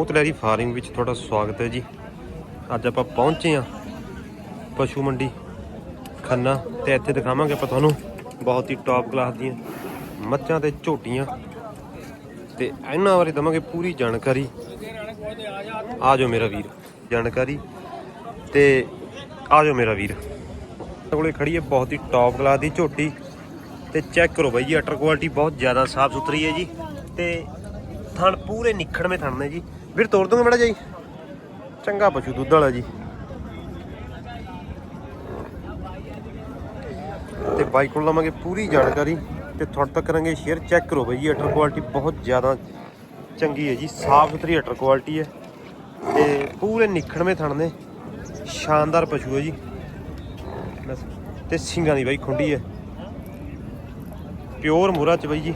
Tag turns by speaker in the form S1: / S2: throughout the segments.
S1: ਪੋਤਲੈਰੀ farming ਵਿੱਚ ਤੁਹਾਡਾ ਸਵਾਗਤ ਹੈ ਜੀ। ਅੱਜ ਆਪਾਂ ਪਹੁੰਚੇ ਹਾਂ ਪਸ਼ੂ ਮੰਡੀ, ਖੰਨਾ, ਤੇ ਇੱਥੇ ਦਿਖਾਵਾਂਗੇ ਆਪਾਂ ਤੁਹਾਨੂੰ ਬਹੁਤ ਹੀ ਟੌਪ ਕਲਾਸ ਦੀਆਂ ਮੱਝਾਂ ਤੇ ਝੋਟੀਆਂ। ਤੇ ਇਹਨਾਂ ਬਾਰੇ ਦਵਾਂਗੇ ਪੂਰੀ ਜਾਣਕਾਰੀ। ਆ ਜਾਓ ਮੇਰਾ ਵੀਰ, ਜਾਣਕਾਰੀ। ਤੇ ਆ ਜਾਓ ਮੇਰਾ ਵੀਰ। ਕੋਲੇ ਖੜੀ ਹੈ ਬਹੁਤ ਹੀ ਟੌਪ ਕਲਾਸ ਦੀ ਝੋਟੀ। ਤੇ ਚੈੱਕ ਕਰੋ ਬਾਈ ਜੀ ਅਟਰ ਕੁਆਲਿਟੀ ਬਹੁਤ ਜ਼ਿਆਦਾ ਸਾਫ਼ ਸੁਥਰੀ ਹੈ ਜੀ। ਤੇ ਥਣ ਪੂਰੇ ਨਿਖੜਵੇਂ ਥਣ ਨੇ ਜੀ। ਵੀਰ ਤੋੜ ਦੂੰਗਾ ਮੜਾ ਜੀ। ਚੰਗਾ ਪਸ਼ੂ ਦੁੱਧ ਵਾਲਾ ਜੀ। ਤੇ ਬਾਈ ਕੋਲ ਲਵਾਂਗੇ ਪੂਰੀ ਜਾਣਕਾਰੀ ਤੇ ਤੁਹਾਡੇ ਤੱਕ ਕਰਾਂਗੇ ਸ਼ੇਅਰ ਚੈੱਕ ਕਰੋ ਬਾਈ ਜੀ, ਅਟਰ ਕੁਆਲਿਟੀ ਬਹੁਤ ਜ਼ਿਆਦਾ ਚੰਗੀ ਹੈ ਜੀ, ਸਾਫ਼ ਸੁਥਰੀ ਅਟਰ ਕੁਆਲਿਟੀ ਹੈ। ਤੇ ਪੂਰੇ ਨਿਖੜਵੇਂ ਥਣ ਨੇ। ਸ਼ਾਨਦਾਰ ਪਸ਼ੂ ਹੈ ਜੀ। ਬਸ ਤੇ ਸਿੰਘਾਂ ਦੀ ਬਾਈ ਖੁੰਡੀ ਹੈ। ਪਿਓਰ ਮੋਰਾ ਚ ਬਾਈ ਜੀ।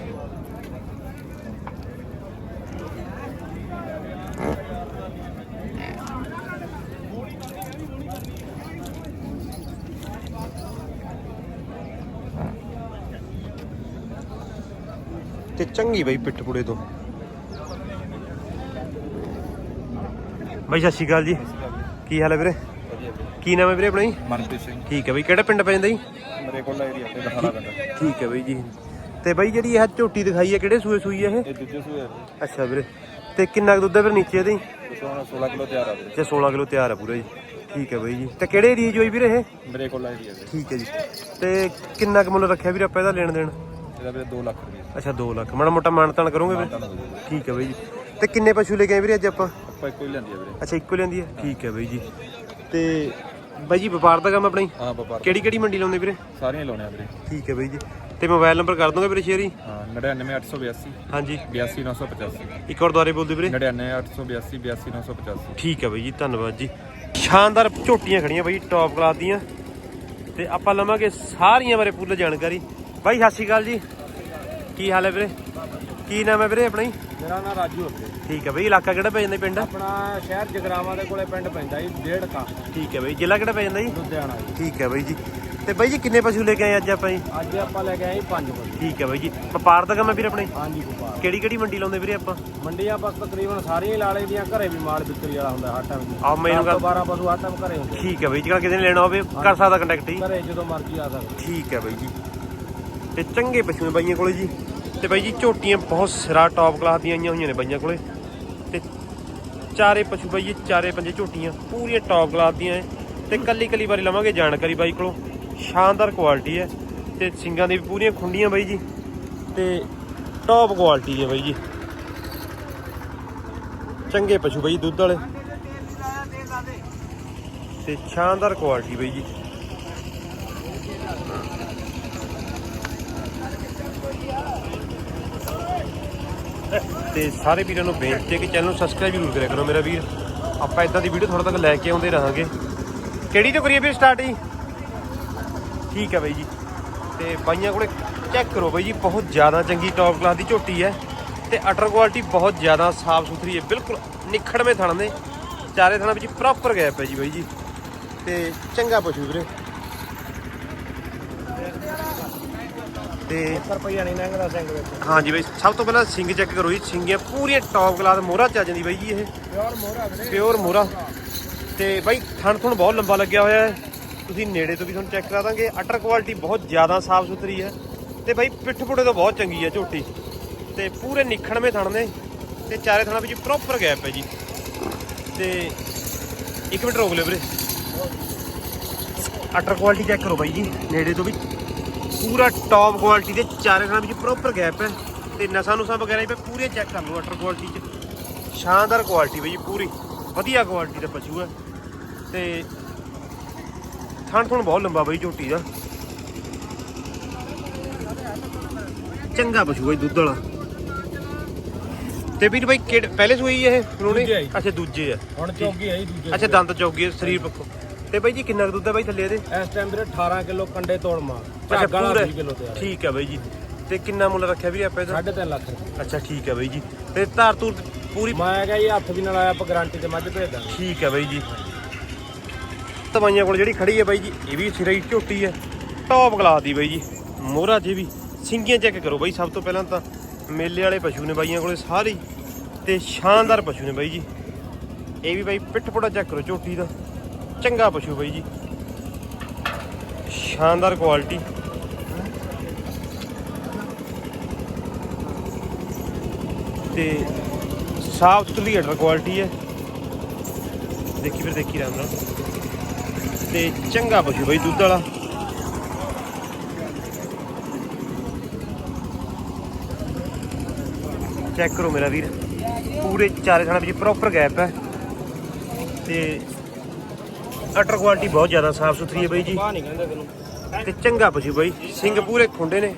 S1: ਚੰਗੀ ਬਾਈ ਪਿੱਠ ਪੁੜੇ ਤੋਂ। ਬਾਈ ਸਤਿ ਸ਼੍ਰੀ ਅਕਾਲ ਜੀ। ਕੀ ਹਾਲ ਹੈ ਵੀਰੇ? ਕੀ ਨਾਮ ਹੈ ਵੀਰੇ ਆਪਣਾ ਜੀ?
S2: ਮਨਪ੍ਰੀਤ ਸਿੰਘ।
S1: ਠੀਕ ਹੈ ਬਾਈ ਕਿਹੜਾ ਪਿੰਡ ਪੈ ਜਾਂਦਾ ਜੀ?
S2: ਮੇਰੇ ਕੋਲ ਏਰੀਆ ਤੇ ਦਖਾਲਾ ਪਿੰਡ।
S1: ਠੀਕ ਹੈ ਬਾਈ ਜੀ। ਤੇ ਬਾਈ ਜਿਹੜੀ ਇਹ ਝੋਟੀ ਦਿਖਾਈ ਹੈ ਕਿਹੜੇ ਸੂਏ ਸੂਈ ਹੈ ਇਹ?
S2: ਇਹ ਦੂਜੇ ਸੂਏ
S1: ਅੱਛਾ ਵੀਰੇ। ਤੇ ਕਿੰਨਾ ਕੁ ਦੁੱਧ ਹੈ ਫਿਰ ਨੀਚੇ ਇਹਦੇ?
S2: ਇਸ ਹੁਣ 16 ਕਿਲੋ ਤਿਆਰ ਆ ਵੀਰੇ।
S1: ਤੇ 16 ਕਿਲੋ ਤਿਆਰ ਹੈ ਪੂਰਾ ਜੀ। ਠੀਕ ਹੈ ਬਾਈ ਜੀ। ਤੇ ਕਿਹੜੇ ਏਰੀਏ 'ਚ ਹੋਈ ਵੀਰੇ ਇਹ?
S2: ਮੇਰੇ ਕੋਲ ਏਰੀਆ ਤੇ
S1: ਠੀਕ ਹੈ ਜੀ। ਤੇ ਕਿੰਨਾ ਕੁ ਮੁੱਲ ਰੱਖਿਆ ਵੀਰੇ ਆਪਾਂ ਇਹਦਾ ਲੈਣ ਦੇਣ
S2: ਇਹਦਾ ਵੀਰੇ 2 ਲੱਖ ਰੁਪਏ।
S1: ਅੱਛਾ 2 ਲੱਖ। ਮਾੜਾ ਮੋਟਾ ਮਾਨਤਾਨ ਕਰੋਗੇ ਵੀਰੇ ਠੀਕ ਹੈ ਬਾਈ ਜੀ। ਤੇ ਕਿੰਨੇ ਪਸ਼ੂ ਲੈ ਕੇ ਆਏ ਵੀਰੇ ਅੱਜ ਆਪਾਂ?
S2: ਆਪਾਂ ਇੱਕੋ ਹੀ ਲੈਂਦੀ ਆ ਵੀਰੇ।
S1: ਅੱਛਾ ਇੱਕੋ ਲੈਂਦੀ ਹੈ ਠੀਕ ਹੈ ਬਾਈ ਜੀ। ਤੇ ਬਾਈ ਜੀ ਵਪਾਰ ਦਾ ਕੰਮ ਆਪਣਾ ਹੀ?
S2: ਹਾਂ ਵਪਾਰ
S1: ਕਿਹੜੀ ਕਿਹੜੀ ਮੰਡੀ ਲਾਉਂਦੇ ਵੀਰੇ?
S2: ਸਾਰੀਆਂ ਲਾਉਣੇ ਆ ਵੀਰੇ।
S1: ਠੀਕ ਹੈ ਬਾਈ ਜੀ। ਤੇ ਮੋਬਾਈਲ ਨੰਬਰ ਕਰ ਦੋਗੇ ਵੀਰੇ ਸ਼ੇਅਰ ਹੀ
S2: ਹਾਂ 99882
S1: ਹਾਂਜੀ।
S2: 82985
S1: ਇੱਕ ਵਾਰ। ਦੁਬਾਰੇ ਬੋਲ ਦਿਓ ਵੀਰੇ
S2: 99882 82985
S1: ਠੀਕ ਹੈ ਬਾਈ ਜੀ ਧੰਨਵਾਦ ਜੀ। ਸ਼ਾਨਦਾਰ ਝੋਟੀਆਂ ਖੜੀਆਂ ਬਾਈ ਟੌਪ ਕਲਾਸ ਦੀਆਂ। ਤੇ ਆਪਾਂ ਲਵਾਂਗੇ ਸਾਰੀਆਂ ਬਾਰੇ ਪੂਰੀ ਜਾਣਕਾਰੀ। ਬਾਈ ਸਤਿ ਸ਼੍ਰੀ ਅਕਾਲ ਜੀ। ਕੀ ਹਾਲ ਹੈ ਵੀਰੇ? ਕੀ ਨਾਮ ਹੈ ਵੀਰੇ ਆਪਣਾ ਜੀ?
S3: ਮੇਰਾ ਨਾਮ ਰਾਜੂ ਹੁੰਦੇ
S1: ਠੀਕ ਹੈ ਬਾਈ ਇਲਾਕਾ ਕਿਹੜਾ ਪੈ ਜਾਂਦਾ ਪਿੰਡ?
S3: ਆਪਣਾ ਸ਼ਹਿਰ ਜਗਰਾਵਾਂ ਦੇ ਕੋਲੇ ਪਿੰਡ ਪੈਂਦਾ ਜੀ ਡੇਢ ਕਾ
S1: ਠੀਕ ਹੈ ਬਾਈ ਜ਼ਿਲ੍ਹਾ ਕਿਹੜਾ ਪੈ ਜਾਂਦਾ ਜੀ?
S3: ਲੁਧਿਆਣਾ ਜੀ।
S1: ਠੀਕ ਹੈ ਬਾਈ ਜੀ। ਤੇ ਬਾਈ ਜੀ ਕਿੰਨੇ ਪਸ਼ੂ ਲੈ ਕੇ ਆਏ ਅੱਜ ਆਪਾਂ ਜੀ?
S3: ਅੱਜ ਆਪਾਂ ਲੈ ਕੇ ਆਏ ਪੰਜ ਵਜੇ
S1: ਠੀਕ ਹੈ ਬਾਈ ਜੀ। ਵਪਾਰ ਦਾ ਕੰਮ ਹੈ ਵੀਰੇ ਆਪਣੇ?
S3: ਹਾਂਜੀ ਵਪਾਰ।
S1: ਕਿਹੜੀ ਕਿਹੜੀ ਮੰਡੀ ਲਾਉਂਦੇ ਵੀਰੇ ਆਪਾਂ?
S3: ਮੰਡੀਆਂ ਬਸ ਤਕਰੀਬਨ ਸਾਰੀਆਂ ਹੀ ਲਾ ਲਈ ਦੀਆਂ ਘਰੇ ਵੀ ਮਾਲ ਵਿਕਰੀ ਵਾਲਾ ਹੁੰਦਾ ਹਰ ਟਾਈਮ
S1: ਆਹ ਮੈਨੂੰ ਗੱਲ
S3: 12 ਪਸ਼ੂ ਹਰ ਟਾਈਮ ਘਰੇ ਹੁੰਦੇ।
S1: ਠੀਕ ਹੈ ਬਾਈ ਜੀ ਕਿਸੇ ਨੇ ਲੈਣਾ ਹੋਵੇ ਕਰ ਸਕਦਾ ਕੰਟੈਕਟ ਜੀ।
S3: ਘਰੇ ਜਦੋਂ ਮਰਜ਼ੀ ਆ ਸਕਦੇ।
S1: ਠੀਕ ਹੈ ਬਾਈ ਜੀ। ਤੇ ਚੰਗੇ ਪਸ਼ੂ ਨੇ ਬਾਈਆਂ ਕੋਲੇ ਜੀ। ਤੇ ਬਾਈ ਜੀ ਝੋਟੀਆਂ ਬਹੁਤ ਸਿਰਾ ਟੌਪ ਕਲਾਸ ਦੀਆਂ ਆਈਆਂ ਹੋਈਆਂ ਨੇ ਬਾਈਆਂ ਕੋਲੇ। ਤੇ ਚਾਰੇ ਪਸ਼ੂ ਬਾਈ ਜੀ, ਚਾਰੇ ਪੰਜੇ ਝੋਟੀਆਂ ਪੂਰੀਆਂ ਟੌਪ ਕਲਾਸ ਦੀਆਂ ਐ। ਤੇ ਕੱਲੀ ਕੱਲੀ ਵਾਰੀ ਲਵਾਂਗੇ ਜਾਣਕਾਰੀ ਬਾਈ ਕੋਲੋਂ। ਸ਼ਾਨਦਾਰ ਕੁਆਲਿਟੀ ਹੈ ਤੇ ਸਿੰਗਾਂ ਦੀ ਵੀ ਪੂਰੀਆਂ ਖੁੰਡੀਆਂ ਬਾਈ ਜੀ। ਤੇ ਟੌਪ ਕੁਆਲਿਟੀ ਹੈ ਬਾਈ ਜੀ। ਚੰਗੇ ਪਸ਼ੂ ਬਾਈ ਦੁੱਧ ਵਾਲੇ। ਤੇ ਸ਼ਾਨਦਾਰ ਕੁਆਲਿਟੀ ਬਾਈ ਜੀ। ਤੇ ਸਾਰੇ ਵੀਰਾਂ ਨੂੰ ਬੇਨਤੀ ਹੈ ਕਿ ਚੈਨਲ ਨੂੰ ਸਬਸਕ੍ਰਾਈਬ ਜ਼ਰੂਰ ਕਰਿਆ ਕਰੋ ਮੇਰਾ ਵੀਰ। ਆਪਾਂ ਇਦਾਂ ਦੀ ਵੀਡੀਓ ਤੁਹਾਡੇ ਤੱਕ ਲੈ ਕੇ ਆਉਂਦੇ ਰਹਾਂਗੇ। ਕਿਹੜੀ ਤੋਂ ਕਰੀਏ ਵੀਰ ਸਟਾਰਟ ਜੀ ਠੀਕ ਹੈ ਬਾਈ ਜੀ। ਤੇ ਬਾਈਆਂ ਕੋਲੇ ਚੈੱਕ ਕਰੋ ਬਾਈ ਜੀ, ਬਹੁਤ ਜ਼ਿਆਦਾ ਚੰਗੀ ਟੌਪ ਕਲਾਸ ਦੀ ਝੋਟੀ ਹੈ ਤੇ ਅਟਰ ਕੁਆਲਿਟੀ ਬਹੁਤ ਜ਼ਿਆਦਾ ਸਾਫ਼ ਸੁਥਰੀ ਹੈ, ਬਿਲਕੁਲ ਨਿਖੜਵੇਂ ਥਣ ਨੇ। ਚਾਰੇ ਥਣਾਂ ਵਿੱਚ ਪ੍ਰੋਪਰ ਗੈਪ ਹੈ ਜੀ ਬਾਈ ਜੀ। ਤੇ ਚੰਗਾ ਪਸ਼ੂ ਵੀਰੇ। ਤੇ
S3: 1 ਰੁਪਈਆ ਨਹੀਂ ਲੰਘਦਾ ਸਿੰਘ ਵਿੱਚ।
S1: ਹਾਂਜੀ ਬਾਈ ਸਭ ਤੋਂ ਪਹਿਲਾਂ ਸਿੰਗ ਚੈੱਕ ਕਰੋ ਜੀ ਸਿੰਗੀਆਂ ਪੂਰੀਆਂ ਟੌਪ ਕਲਾਸ ਮੋਹਰਾ ਚੱਜ ਦੀ ਬਾਈ ਜੀ ਇਹ।
S3: ਪਿਓਰ ਮੋਹਰਾ ਵੀਰੇ।
S1: ਪਿਓਰ ਮੋਹਰਾ। ਤੇ ਬਾਈ ਥਣ ਥਣ ਬਹੁਤ ਲੰਬਾ ਲੱਗਿਆ ਹੋਇਆ ਹੈ। ਤੁਸੀਂ ਨੇੜੇ ਤੋਂ ਵੀ ਤੁਹਾਨੂੰ ਚੈੱਕ ਕਰਾ ਦਾਂਗੇ। ਅਟਰ ਕੁਆਲਿਟੀ ਬਹੁਤ ਜ਼ਿਆਦਾ ਸਾਫ਼ ਸੁਥਰੀ ਹੈ। ਤੇ ਬਾਈ ਪਿੱਠ ਪੁੜੇ ਤੋਂ ਬਹੁਤ ਚੰਗੀ ਹੈ ਝੋਟੀ। ਤੇ ਪੂਰੇ ਨਿਖੜਵੇਂ ਥਣ ਨੇ। ਤੇ ਚਾਰੇ ਥਣਾਂ ਵਿੱਚ ਪ੍ਰੋਪਰ ਗੈਪ ਹੈ ਜੀ। ਤੇ ਇੱਕ ਮਿੰਟ ਰੋਕ ਲਿਓ ਵੀਰੇ। ਅਟਰ ਕੁਆਲਿਟੀ ਚੈੱਕ ਕਰੋ ਬਾਈ ਜੀ ਨੇੜੇ ਤੋਂ ਵੀ। ਪੂਰਾ ਟੌਪ ਕੁਆਲਿਟੀ ਦੇ ਚਾਰੇ ਥਣਾਂ ਵਿੱਚ ਪ੍ਰੋਪਰ ਗੈਪ ਹੈ ਤੇ ਨਸਾਂ ਨੂਸਾਂ ਵਗੈਰਾ ਵੀ ਪੂਰੇ ਚੈੱਕ ਕਰ ਲਓ ਅਟਰ ਕੁਆਲਿਟੀ ਚ। ਸ਼ਾਨਦਾਰ ਕੁਆਲਿਟੀ ਬਈ ਪੂਰੀ। ਵਧੀਆ ਕੁਆਲਿਟੀ ਦਾ ਪਸ਼ੂ ਹੈ। ਤੇ ਥਣ ਥਣ ਬਹੁਤ ਲੰਬਾ ਬਈ ਝੋਟੀ ਦਾ। ਚੰਗਾ ਪਸ਼ੂ ਹੈ ਦੁੱਧ ਵਾਲਾ। ਤੇ ਵੀਰ ਬਾਈ ਕਿਹੜੇ ਪਹਿਲੇ ਸੂਈ ਇਹ
S3: ਜੀ।
S1: ਅੱਛਾ ਦੂਜੇ ਆ।
S3: ਹੁਣ ਚੌਗੀ ਆਈ ਦੂਜੇ
S1: ਅੱਛਾ ਦੰਦ ਚੌਗੀ ਸਰੀਰ ਪੱਖੋਂ। ਤੇ ਬਾਈ ਜੀ ਕਿੰਨਾ ਕੁ ਦੁੱਧ ਹੈ ਬਾਈ ਥੱਲੇ ਇਹਦੇ?
S3: ਇਸ ਟਾਈਮ ਵੀਰੇ 18 ਕਿਲੋ ਕੰਡੇ ਤੋੜ ਮਾਰ।
S1: ਅੱਛਾ
S3: ਝਾਗਾ ਵਾਲਾ
S1: ਪੂਰਾ।
S3: 20 ਕਿਲੋ ਤੇ
S1: ਠੀਕ ਹੈ ਬਾਈ ਜੀ। ਤੇ ਕਿੰਨਾ ਮੁੱਲ ਰੱਖਿਆ ਵੀਰੇ ਆਪਾਂ ਇਹਦਾ?
S3: 3.5 ਲੱਖ ਰੁਪਏ।
S1: ਅੱਛਾ ਠੀਕ ਹੈ ਬਾਈ ਜੀ। ਤੇ ਧਾਰ ਧੂਰ ਪੂਰੀ
S3: ਮੈਂ ਕਿਹਾ ਜੀ ਹੱਥ ਵੀ ਨਾਲ ਆਇਆ ਆਪਾਂ ਗਾਰੰਟੀ ਤੇ ਮੱਝ ਭੇਜ ਦਾਂਗੇ।
S1: ਠੀਕ ਹੈ ਬਾਈ ਜੀ। ਤਵਾਈਆਂ ਕੋਲ ਜਿਹੜੀ ਖੜੀ ਹੈ ਬਾਈ ਜੀ ਇਹ ਵੀ ਸਿਰਾਈ ਝੋਟੀ ਹੈ ਟੌਪ ਕਲਾਸ ਦੀ ਬਾਈ ਜੀ। ਮੋਹਰਾ ਜੀ ਵੀ ਸਿੰਗੀਆਂ ਚੈੱਕ ਕਰੋ ਬਾਈ ਸਭ ਤੋਂ ਪਹਿਲਾਂ ਤਾਂ ਮੇਲੇ ਵਾਲੇ ਪਸ਼ੂ ਨੇ ਬਾਈਆਂ ਕੋਲੇ ਸਾਰੇ ਹੀ। ਤੇ ਸ਼ਾਨਦਾਰ ਪਸ਼ੂ ਨੇ ਬਾਈ ਜੀ। ਇਹ ਵੀ ਬਾਈ ਪਿੱਠ ਪੁੜਾ ਚੈੱਕ ਕਰੋ ਝੋਟੀ ਦਾ। ਚੰਗਾ ਪਸ਼ੂ ਬਾਈ ਜੀ। ਸ਼ਾਨਦਾਰ ਕੁਆਲਿਟੀ। ਤੇ ਸਾਫ਼ ਸੁਥਰੀ ਅਡਰ ਕੁਆਲਿਟੀ ਹੈ। ਦੇਖੀ ਫਿਰ ਦੇਖੀ ਰਹਿੰਦਾ ਤੇ ਚੰਗਾ ਪਸ਼ੂ ਬਾਈ ਦੁੱਧ ਵਾਲਾ। ਚੈੱਕ ਕਰੋ ਮੇਰਾ ਵੀਰ। ਪੂਰੇ ਚਾਰੇ ਥਾਣਾ ਵਿੱਚ ਪ੍ਰੋਪਰ ਗੈਪ ਹੈ। ਤੇ ਅਟਰ ਕੁਆਲਿਟੀ ਬਹੁਤ ਜ਼ਿਆਦਾ ਸਾਫ਼ ਸੁਥਰੀ ਹੈ ਬਾਈ ਜੀ।
S3: ਬਾਹ ਨਹੀਂ ਕਹਿੰਦੇ ਤੈਨੂੰ
S1: ਤੇ ਚੰਗਾ ਪਸ਼ੂ ਬਾਈ। ਸਿੰਘ ਪੂਰੇ ਖੁੰਡੇ ਨੇ।